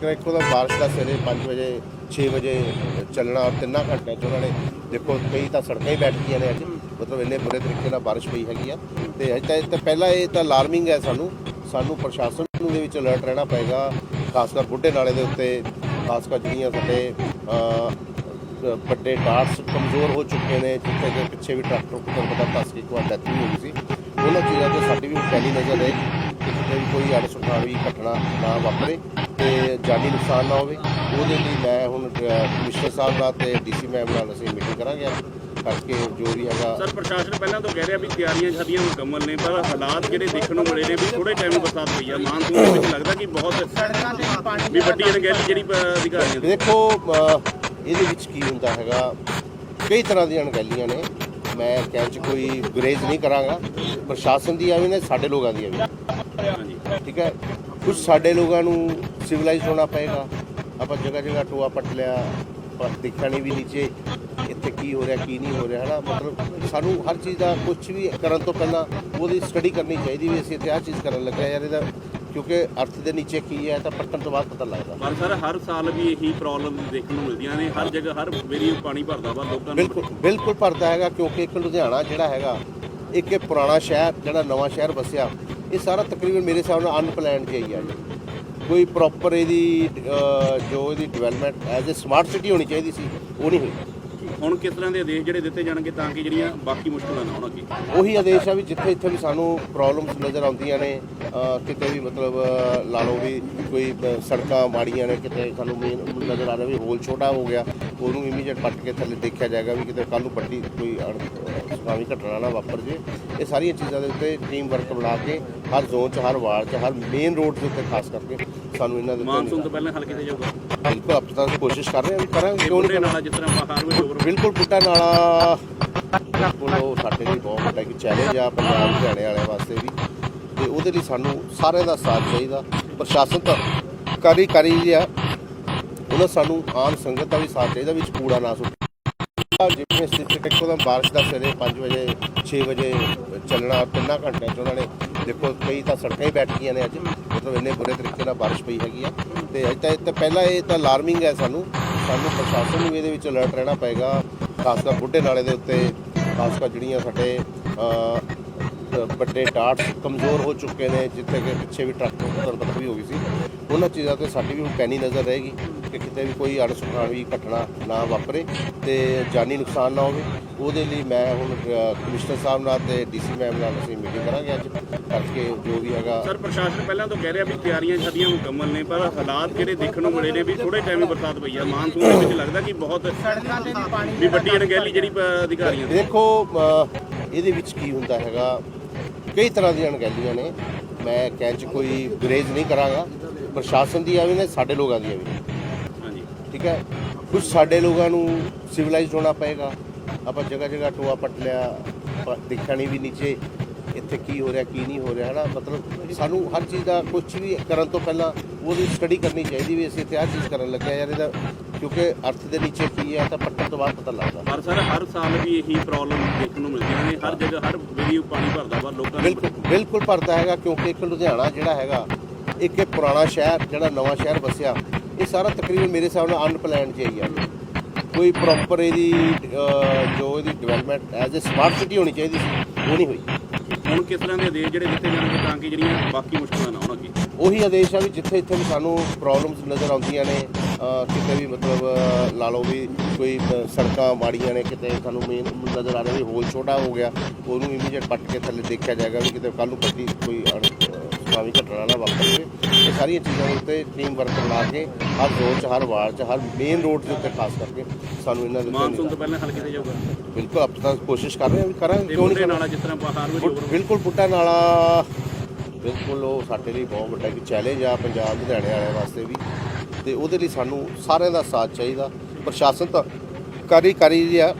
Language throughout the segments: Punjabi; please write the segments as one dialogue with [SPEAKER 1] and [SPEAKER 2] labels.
[SPEAKER 1] ਕਿ ਇੱਕੋ ਦਾ ਬਾਰਿਸ਼ ਦਾ ਸਵੇਰੇ 5 ਵਜੇ 6 ਵਜੇ ਚੱਲਣਾ ਔਰ ਤਿੰਨਾਂ ਘੰਟਿਆਂ 'ਚ ਉਹਨਾਂ ਨੇ ਦੇਖੋ ਕਈ ਤਾਂ ਸੜਕਾਂ ਹੀ ਬੈਠ ਗਈਆਂ ਨੇ ਅੱਜ। ਮਤਲਬ ਇੰਨੇ ਬੁਰੇ ਤਰੀਕੇ ਨਾਲ ਬਾਰਿਸ਼ ਪਈ ਹੈਗੀ ਆ। ਤੇ ਅਜੇ ਤਾਂ ਇਹ ਤਾਂ ਪਹਿਲਾਂ ਇਹ ਤਾਂ ਅਲਾਰਮਿੰਗ ਹੈ ਸਾਨੂੰ। ਸਾਨੂੰ ਪ੍ਰਸ਼ਾਸਨ ਨੂੰ ਦੇ ਵਿੱਚ ਅਲਰਟ ਰਹਿਣਾ ਪਏਗਾ, ਖਾਸ ਕਰ ਬੁੱਢੇ ਨਾਲੇ ਦੇ ਉੱਤੇ, ਖਾਸ ਕਰ ਜਿਹੜੀਆਂ ਸਾਡੇ ਵੱਡੇ ਟਾਰਸ ਕਮਜ਼ੋਰ ਹੋ ਚੁੱਕੇ ਨੇ, ਜਿੱਥੇ ਕਿ ਪਿੱਛੇ ਵੀ ਟਰੈਕਟਰ ਟਰੁੱਕ ਪਤਾ ਫਸ ਕੇ ਇੱਕ ਵਾਰ ਡੈਥ ਵੀ ਹੋ ਸੀ। ਉਹਨਾਂ ਚੀਜ਼ਾਂ ਤੇ ਸਾਡੀ ਵੀ ਪਹਿਲੀ ਨਜ਼ਰ ਰਹੇ ਕਿ ਕਿਤੇ ਵੀ ਕੋਈ ਅੜਸੁਖਾਵੀ ਘਟਨਾ ਨਾ ਵਾਪਰੇ। ਤੇ ਜਾਨੀ ਨੁਕਸਾਨ ਨਾ ਹੋਵੇ। ਉਹਦੇ ਲਈ ਮੈਂ ਹੁਣ ਕਮਿਸ਼ਨਰ ਸਾਹਿਬ ਨਾਲ ਤੇ ਡੀਸੀ ਮੈਮ ਨਾਲ ਅਸੀਂ ਮੀਟਿੰਗ ਕਰਾਂਗੇ ਅੱਜ ਕਰਕੇ ਜੋ ਵੀ ਹੈਗਾ
[SPEAKER 2] ਸਰ ਪ੍ਰਸ਼ਾਸਨ ਪਹਿਲਾਂ ਤੋਂ ਕਹਿ ਰਿਹਾ ਵੀ ਤਿਆਰੀਆਂ ਸਾਡੀਆਂ ਮੁਕੰਮਲ ਨੇ ਪਰ ਹਾਲਾਤ ਜਿਹੜੇ ਦੇਖਣ ਨੂੰ ਮਿਲੇ ਨੇ ਵੀ ਥੋੜੇ ਟਾਈਮ ਨੂੰ ਬਰਸਾਤ ਪਈ ਆ। ਮਾਨਸੂਨ ਦੇ ਵਿੱਚ ਲੱਗਦਾ ਕਿ ਬਹੁਤ ਵੀ ਵੱਡੀ ਅਣਗਹਿਲੀ ਜਿਹੜੀ ਅਧਿਕਾਰੀਆਂ ਦੀ
[SPEAKER 1] ਦੇਖੋ ਇਹਦੇ ਵਿੱਚ ਕੀ ਹੁੰਦਾ ਹੈਗਾ ਕਈ ਤਰ੍ਹਾਂ ਦੀਆਂ ਅਣਗਹਿਲੀਆਂ ਨੇ। ਮੈਂ ਕਹਿਣ ਚ ਕੋਈ ਗੁਰੇਜ਼ ਨਹੀਂ ਕਰਾਂਗਾ। ਪ੍ਰਸ਼ਾਸਨ ਦੀਆਂ ਵੀ ਨੇ ਸਾਡੇ ਲੋਕਾਂ ਦੀਆਂ ਵੀ ਠੀਕ ਹੈ? ਕੁਝ ਸਾਡੇ ਲੋਕਾਂ ਨੂੰ ਸਿਵਲਾਈਜ਼ ਹੋਣਾ ਪਏਗਾ। ਆਪਾਂ ਜਗ੍ਹਾ ਜਗ੍ਹਾ ਟੋਆ ਪੱਟ ਲਿਆ ਪਰ ਦੇਖਿਆ ਨਹੀਂ ਵੀ ਨੀਚੇ ਇੱਥੇ ਕੀ ਹੋ ਰਿਹਾ ਕੀ ਨਹੀਂ ਹੋ ਰਿਹਾ ਹੈ ਨਾ ਮਤਲਬ ਸਾਨੂੰ ਹਰ ਚੀਜ਼ ਦਾ ਕੁਝ ਵੀ ਕਰਨ ਤੋਂ ਪਹਿਲਾਂ ਉਹਦੀ ਸਟੱਡੀ ਕਰਨੀ ਚਾਹੀਦੀ ਵੀ ਅਸੀਂ ਇੱਥੇ ਆਹ ਚੀਜ਼ ਕਰਨ ਲੱਗੇ ਯਾਰ ਇਹਦਾ ਕਿਉਂਕਿ ਅਰਥ ਦੇ ਨੀਚੇ ਕੀ ਹੈ ਤਾਂ ਪੱਟਣ ਤੋਂ ਬਾਅਦ ਪਤਾ ਲੱਗਦਾ।
[SPEAKER 2] ਪਰ ਸਰ ਹਰ ਸਾਲ ਵੀ ਇਹੀ ਪ੍ਰੋਬਲਮ ਦੇਖਣ ਨੂੰ ਮਿਲਦੀਆਂ ਨੇ। ਹਰ ਜਗ੍ਹਾ ਹਰ ਵੇਰੀ ਪਾਣੀ ਭਰਦਾ ਵਾ ਲੋਕਾਂ ਨੂੰ।
[SPEAKER 1] ਬਿਲਕੁਲ ਬਿਲਕੁਲ ਭਰਦਾ ਹੈਗਾ ਕਿਉਂਕਿ ਇੱਕ ਲੁਧਿਆਣਾ ਜਿਹੜਾ ਹੈਗਾ ਇੱਕ ਇਹ ਪੁਰਾਣਾ ਸ਼ਹਿਰ ਜਿਹੜਾ ਨਵਾਂ ਸ਼ਹਿਰ ਵਸਿਆ ਇਹ ਸਾਰਾ ਤਕਰੀਬਨ ਮੇਰੇ ਹਿਸਾਬ ਨਾਲ ਅਨਪਲੈਨਡ ਜਿਹਾ ਹੀ ਆ ਜੀ। ਕੋਈ ਪ੍ਰੋਪਰ ਇਹਦੀ ਜੋ ਇਹਦੀ development as a smart city ਹੋਣੀ ਚਾਹੀਦੀ ਸੀ, ਉਹ ਨਹੀਂ ਹੋਈ।
[SPEAKER 2] ਹੁਣ ਕਿਸ ਤਰ੍ਹਾਂ ਦੇ ਆਦੇਸ਼ ਜਿਹੜੇ ਦਿੱਤੇ ਜਾਣਗੇ ਤਾਂ ਕਿ ਜਿਹੜੀਆਂ ਬਾਕੀ ਮੁਸ਼ਕਲਾਂ ਨਾ ਹੋਣ ਅੱਗੇ?
[SPEAKER 1] ਉਹੀ ਆਦੇਸ਼ ਆ ਵੀ ਜਿੱਥੇ ਇੱਥੇ ਵੀ ਸਾਨੂੰ ਪ੍ਰੋਬਲਮਸ ਨਜ਼ਰ ਆਉਂਦੀਆਂ ਨੇ ਕਿਤੇ ਵੀ ਮਤਲਬ ਲਾ ਲਓ ਵੀ ਕੋਈ ਸੜਕਾਂ ਮਾੜੀਆਂ ਨੇ ਕਿਤੇ ਸਾਨੂੰ ਮੇਨ ਨਜ਼ਰ ਆ ਰਿਹਾ ਵੀ ਹੋਲ ਛੋਟਾ ਹੋ ਗਿਆ ਉਹਨੂੰ ਇਮੀਡੀਏਟ ਪੱਟ ਕੇ ਥੱਲੇ ਦੇਖਿਆ ਜਾਏਗਾ ਵੀ ਕਿਤੇ ਕੱਲ ਨੂੰ ਵੱਡੀ ਕੋਈ ਸੁਖਾਵੀ ਘਟਨਾ ਨਾ ਵਾਪਰ ਜੇ। ਇਹ ਸਾਰੀਆਂ ਚੀਜ਼ਾਂ ਦੇ ਉੱਤੇ ਟੀਮ ਵਰਕ ਬਣਾ ਕੇ ਹਰ ਜ਼ੋਨ 'ਚ ਹਰ ਵਾਰਡ 'ਚ ਹਰ ਮੇਨ ਰੋਡ ਦੇ ਉੱਤੇ ਖਾਸ ਕਰਕੇ ਸਾਨੂੰ ਇਹਨਾਂ ਦੇ
[SPEAKER 2] ਮਾਨਸੂਨ ਤੋਂ ਪਹਿਲਾਂ ਹੱਲ ਕੀਤਾ ਜਾਊਗਾ?
[SPEAKER 1] ਬਿਲਕੁਲ ਤੱਕ ਕੋਸ਼ਿਸ਼ ਕਰ ਰਹੇ ਹਾਂ ਵੀ ਕਰਾਂਗੇ ਕਿਉਂ ਨਹੀਂ
[SPEAKER 2] ਜਿਸ ਤਰ੍ਹਾਂ ਬਾਹਰ ਵਿੱਚ ਓਵਰ
[SPEAKER 1] ਬਿਲਕੁਲ ਬੁੱਟਾ ਨਾਲਾ ਬਿਲਕੁਲ ਉਹ ਸਾਡੇ ਲਈ ਬਹੁਤ ਵੱਡਾ ਇੱਕ ਚੈਲੰਜ ਆ, ਪੰਜਾਬ ਹਰਿਆਣੇ ਵਾਲਿਆਂ ਵਾਸਤੇ ਵੀ। ਤੇ ਉਹਦੇ ਲਈ ਸਾਨੂੰ ਸਾਰਿਆਂ ਦਾ ਸਾਥ ਚਾਹੀਦਾ। ਪ੍ਰਸ਼ਾਸਨ ਤਾਂ ਕਰੀ ਕਰੀ ਆ ਉਹਨਾਂ ਸਾਨੂੰ ਆਮ ਸੰਗਤ ਦਾ ਵੀ ਸਾਥ ਚਾਹੀਦਾ ਵਿੱਚ ਕੂੜਾ ਨਾ ਸੁੱਟੇ। ਜਿਵੇਂ ਸਥਿਤੀ ਟਿਕੋ ਦਾ ਬਾਰਿਸ਼ ਦਾ ਸਵੇਰੇ 5 ਵਜੇ 6 ਵਜੇ ਚੱਲਣਾ, ਤਿੰਨਾਂ ਘੰਟਿਆਂ 'ਚ ਉਹਨਾਂ ਨੇ ਦੇਖੋ, ਕਈ ਤਾਂ ਸੜਕਾਂ ਹੀ ਬੈਠ ਗਈਆਂ ਨੇ ਅੱਜ, ਮਤਲਬ ਇੰਨੇ ਬੁਰੇ ਤਰੀਕੇ ਨਾਲ ਬਾਰਿਸ਼ ਪਈ ਹੈਗੀ ਆ। ਤੇ ਅਜੇ ਤਾਂ ਇਹ ਤਾਂ ਪਹਿਲਾਂ ਇਹ ਤਾਂ ਅਲਾਰਮਿੰਗ ਹੈ ਸਾਨੂੰ। ਸਾਨੂੰ ਪ੍ਰਸ਼ਾਸਨ ਨੂੰ ਵੀ ਇਹਦੇ ਵਿੱਚ ਅਲਰਟ ਰਹਿਣਾ ਪਏਗਾ, ਖਾਸ ਕਰ ਬੁੱਢੇ ਨਾਲੇ ਦੇ ਉੱਤੇ, ਖਾਸ ਕਰ ਜਿਹੜੀਆਂ ਸਾਡੇ ਵੱਡੇ ਟਾਰਸ ਕਮਜ਼ੋਰ ਹੋ ਚੁੱਕੇ ਨੇ, ਜਿੱਥੇ ਕਿ ਪਿੱਛੇ ਵੀ ਟਰੱਕ ਦੁਰਘਟਨਾ ਵੀ ਹੋ ਗਈ ਸੀ। ਉਹਨਾਂ ਚੀਜ਼ਾਂ ਤੇ ਸਾਡੀ ਵੀ ਹੁਣ ਪੈਣੀ ਨਜ਼ਰ ਰਹੇਗੀ। ਕਿ ਕਿਤੇ ਵੀ ਕੋਈ ਅਣਸੁਖਾਵੀ ਘਟਨਾ ਨਾ ਵਾਪਰੇ ਤੇ ਜਾਨੀ ਨੁਕਸਾਨ ਨਾ ਹੋਵੇ। ਉਹਦੇ ਲਈ ਮੈਂ ਹੁਣ ਕਮਿਸ਼ਨਰ ਸਾਹਿਬ ਨਾਲ ਤੇ ਡੀਸੀ ਮੈਮ ਨਾਲ ਅਸੀਂ ਮੀਟਿੰਗ ਕਰਾਂਗੇ ਅੱਜ ਕਰਕੇ ਜੋ ਵੀ ਹੈਗਾ।
[SPEAKER 2] ਸਰ ਪ੍ਰਸ਼ਾਸਨ ਪਹਿਲਾਂ ਤੋਂ ਕਹਿ ਰਿਹਾ ਵੀ ਤਿਆਰੀਆਂ ਸਾਡੀਆਂ ਮੁਕੰਮਲ ਨੇ ਪਰ ਹਾਲਾਤ ਜਿਹੜੇ ਦੇਖਣ ਨੂੰ ਮਿਲੇ ਨੇ ਵੀ ਥੋੜੇ ਟਾਈਮ ਨੂੰ ਬਰਸਾਤ ਪਈ ਆ। ਮਾਨਸੂਨ ਦੇ ਵਿੱਚ ਲੱਗਦਾ ਕਿ ਬਹੁਤ ਵੀ ਵੱਡੀ ਅਣਗਹਿਲੀ ਜਿਹੜੀ ਅਧਿਕਾਰੀਆਂ ਦੀ।
[SPEAKER 1] ਦੇਖੋ ਇਹਦੇ ਵਿੱਚ ਕੀ ਹੁੰਦਾ ਹੈਗਾ ਕਈ ਤਰ੍ਹਾਂ ਦੀਆਂ ਅਣਗਹਿਲੀਆਂ ਨੇ। ਮੈਂ ਕਹਿਣ ਚ ਕੋਈ ਗੁਰੇਜ਼ ਨਹੀਂ ਕਰਾਂਗਾ। ਪ੍ਰਸ਼ਾਸਨ ਦੀਆਂ ਵੀ ਨੇ ਸਾਡੇ ਲੋਕਾਂ ਦੀਆਂ ਵੀ ਠੀਕ ਹੈ? ਕੁਝ ਸਾਡੇ ਲੋਕਾਂ ਨੂੰ ਸਿਵਲਾਈਜ਼ ਹੋਣਾ ਪਏਗਾ। ਆਪਾਂ ਜਗ੍ਹਾ ਜਗ੍ਹਾ ਟੋਆ ਪੱਟ ਲਿਆ ਪਰ ਦੇਖਿਆ ਨਹੀਂ ਵੀ ਨੀਚੇ ਇੱਥੇ ਕੀ ਹੋ ਰਿਹਾ ਕੀ ਨਹੀਂ ਹੋ ਰਿਹਾ ਹੈ ਨਾ ਮਤਲਬ ਸਾਨੂੰ ਹਰ ਚੀਜ਼ ਦਾ ਕੁਝ ਵੀ ਕਰਨ ਤੋਂ ਪਹਿਲਾਂ ਉਹਦੀ ਸਟੱਡੀ ਕਰਨੀ ਚਾਹੀਦੀ ਵੀ ਅਸੀਂ ਇੱਥੇ ਆਹ ਚੀਜ਼ ਕਰਨ ਲੱਗੇ ਹਾਂ ਯਾਰ ਇਹਦਾ ਕਿਉਂਕਿ ਅਰਥ ਦੇ ਨੀਚੇ ਕੀ ਹੈ ਤਾਂ ਪੱਟਣ ਤੋਂ ਬਾਅਦ ਪਤਾ ਲੱਗਦਾ।
[SPEAKER 2] ਪਰ ਸਰ ਹਰ ਸਾਲ ਵੀ ਇਹੀ ਪ੍ਰੋਬਲਮ ਦੇਖਣ ਨੂੰ ਮਿਲਦੀਆਂ ਨੇ। ਹਰ ਜਗ੍ਹਾ ਹਰ ਵੇਰੀ ਪਾਣੀ ਭਰਦਾ ਵਾ ਲੋਕਾਂ
[SPEAKER 1] ਬਿਲਕੁਲ ਬਿਲਕੁਲ ਭਰਦਾ ਹੈਗਾ ਕਿਉਂਕਿ ਇੱਕ ਲੁਧਿਆਣਾ ਜਿਹੜਾ ਹੈਗਾ ਇੱਕ ਇਹ ਪੁਰਾਣਾ ਸ਼ਹਿਰ ਜਿਹੜਾ ਨਵਾਂ ਸ਼ਹਿਰ ਵਸਿਆ ਇਹ ਸਾਰਾ ਤਕਰੀਬਨ ਮੇਰੇ ਹਿਸਾਬ ਨਾਲ ਅਨਪਲੈਨਡ ਜਿਹਾ ਹੀ ਆ। ਕੋਈ ਪ੍ਰੋਪਰ ਇਹਦੀ ਜੋ ਇਹਦੀ development as a smart city ਹੋਣੀ ਚਾਹੀਦੀ ਸੀ ਉਹ ਨਹੀਂ ਹੋਈ।
[SPEAKER 2] ਹੁਣ ਕਿਸ ਤਰ੍ਹਾਂ ਦੇ ਆਦੇਸ਼ ਜਿਹੜੇ ਦਿੱਤੇ ਜਾਣਗੇ ਤਾਂ ਕਿ ਜਿਹੜੀਆਂ ਬਾਕੀ ਮੁਸ਼ਕਲਾਂ ਨਾ ਹੋਣ ਅੱਗੇ?
[SPEAKER 1] ਉਹੀ ਆਦੇਸ਼ ਆ ਵੀ ਜਿੱਥੇ ਇੱਥੇ ਵੀ ਸਾਨੂੰ ਪ੍ਰੋਬਲਮਸ ਨਜ਼ਰ ਆਉਂਦੀਆਂ ਨੇ ਕਿਤੇ ਵੀ ਮਤਲਬ ਲਾ ਲਓ ਵੀ ਕੋਈ ਸੜਕਾਂ ਮਾੜੀਆਂ ਨੇ ਕਿਤੇ ਸਾਨੂੰ ਮੇਨ ਨਜ਼ਰ ਆ ਰਿਹਾ ਵੀ ਹੋਲ ਛੋਟਾ ਹੋ ਗਿਆ ਉਹਨੂੰ ਇਮੀਡੀਏਟ ਪੱਟ ਕੇ ਥੱਲੇ ਦੇਖਿਆ ਜਾਏਗਾ ਵੀ ਕਿਤੇ ਕੱਲ ਨੂੰ ਵੱਡੀ ਕੋਈ ਸੁਖਾਵੀ ਘਟਨਾ ਨਾ ਵਾਪਰ। ਇਹ ਸਾਰੀਆਂ ਚੀਜ਼ਾਂ ਉੱਤੇ ਟੀਮ ਵਰਕ ਬਣਾ ਕੇ ਹਰ ਜ਼ੋਨ 'ਚ ਹਰ ਵਾਰਡ 'ਚ ਹਰ ਮੇਨ ਰੋਡ ਦੇ ਉੱਤੇ ਖਾਸ ਕਰਕੇ ਸਾਨੂੰ ਇਹਨਾਂ ਦੇ
[SPEAKER 2] ਮਾਨਸੂਨ ਤੋਂ ਪਹਿਲਾਂ ਹੱਲ ਕੀਤਾ ਜਾਊਗਾ?
[SPEAKER 1] ਬਿਲਕੁਲ ਅਬ ਤੱਕ ਕੋਸ਼ਿਸ਼ ਕਰ ਰਹੇ ਹਾਂ ਵੀ ਕਰਾਂਗੇ
[SPEAKER 2] ਤੇ
[SPEAKER 1] ਕਿਉਂ ਨਹੀਂ
[SPEAKER 2] ਨਾਲ ਜਿਸ ਤਰ੍ਹਾਂ ਬਾਹਰ ਵਿੱਚ
[SPEAKER 1] ਬਿਲਕੁਲ ਬੁੱਟਾ ਨਾਲਾ। ਬਿਲਕੁਲ ਉਹ ਸਾਡੇ ਲਈ ਬਹੁਤ ਵੱਡਾ ਇੱਕ ਚੈਲੰਜ ਆ ਪੰਜਾਬ ਲੁਧਿਆਣੇ ਵਾਲਿਆਂ ਵਾਸਤੇ ਵੀ। ਤੇ ਉਹਦੇ ਲਈ ਸਾਨੂੰ ਸਾਰਿਆਂ ਦਾ ਸਾਥ ਚਾਹੀਦਾ। ਪ੍ਰਸ਼ਾਸਨ ਤਾਂ ਕਰੀ ਕਰੀ ਆ।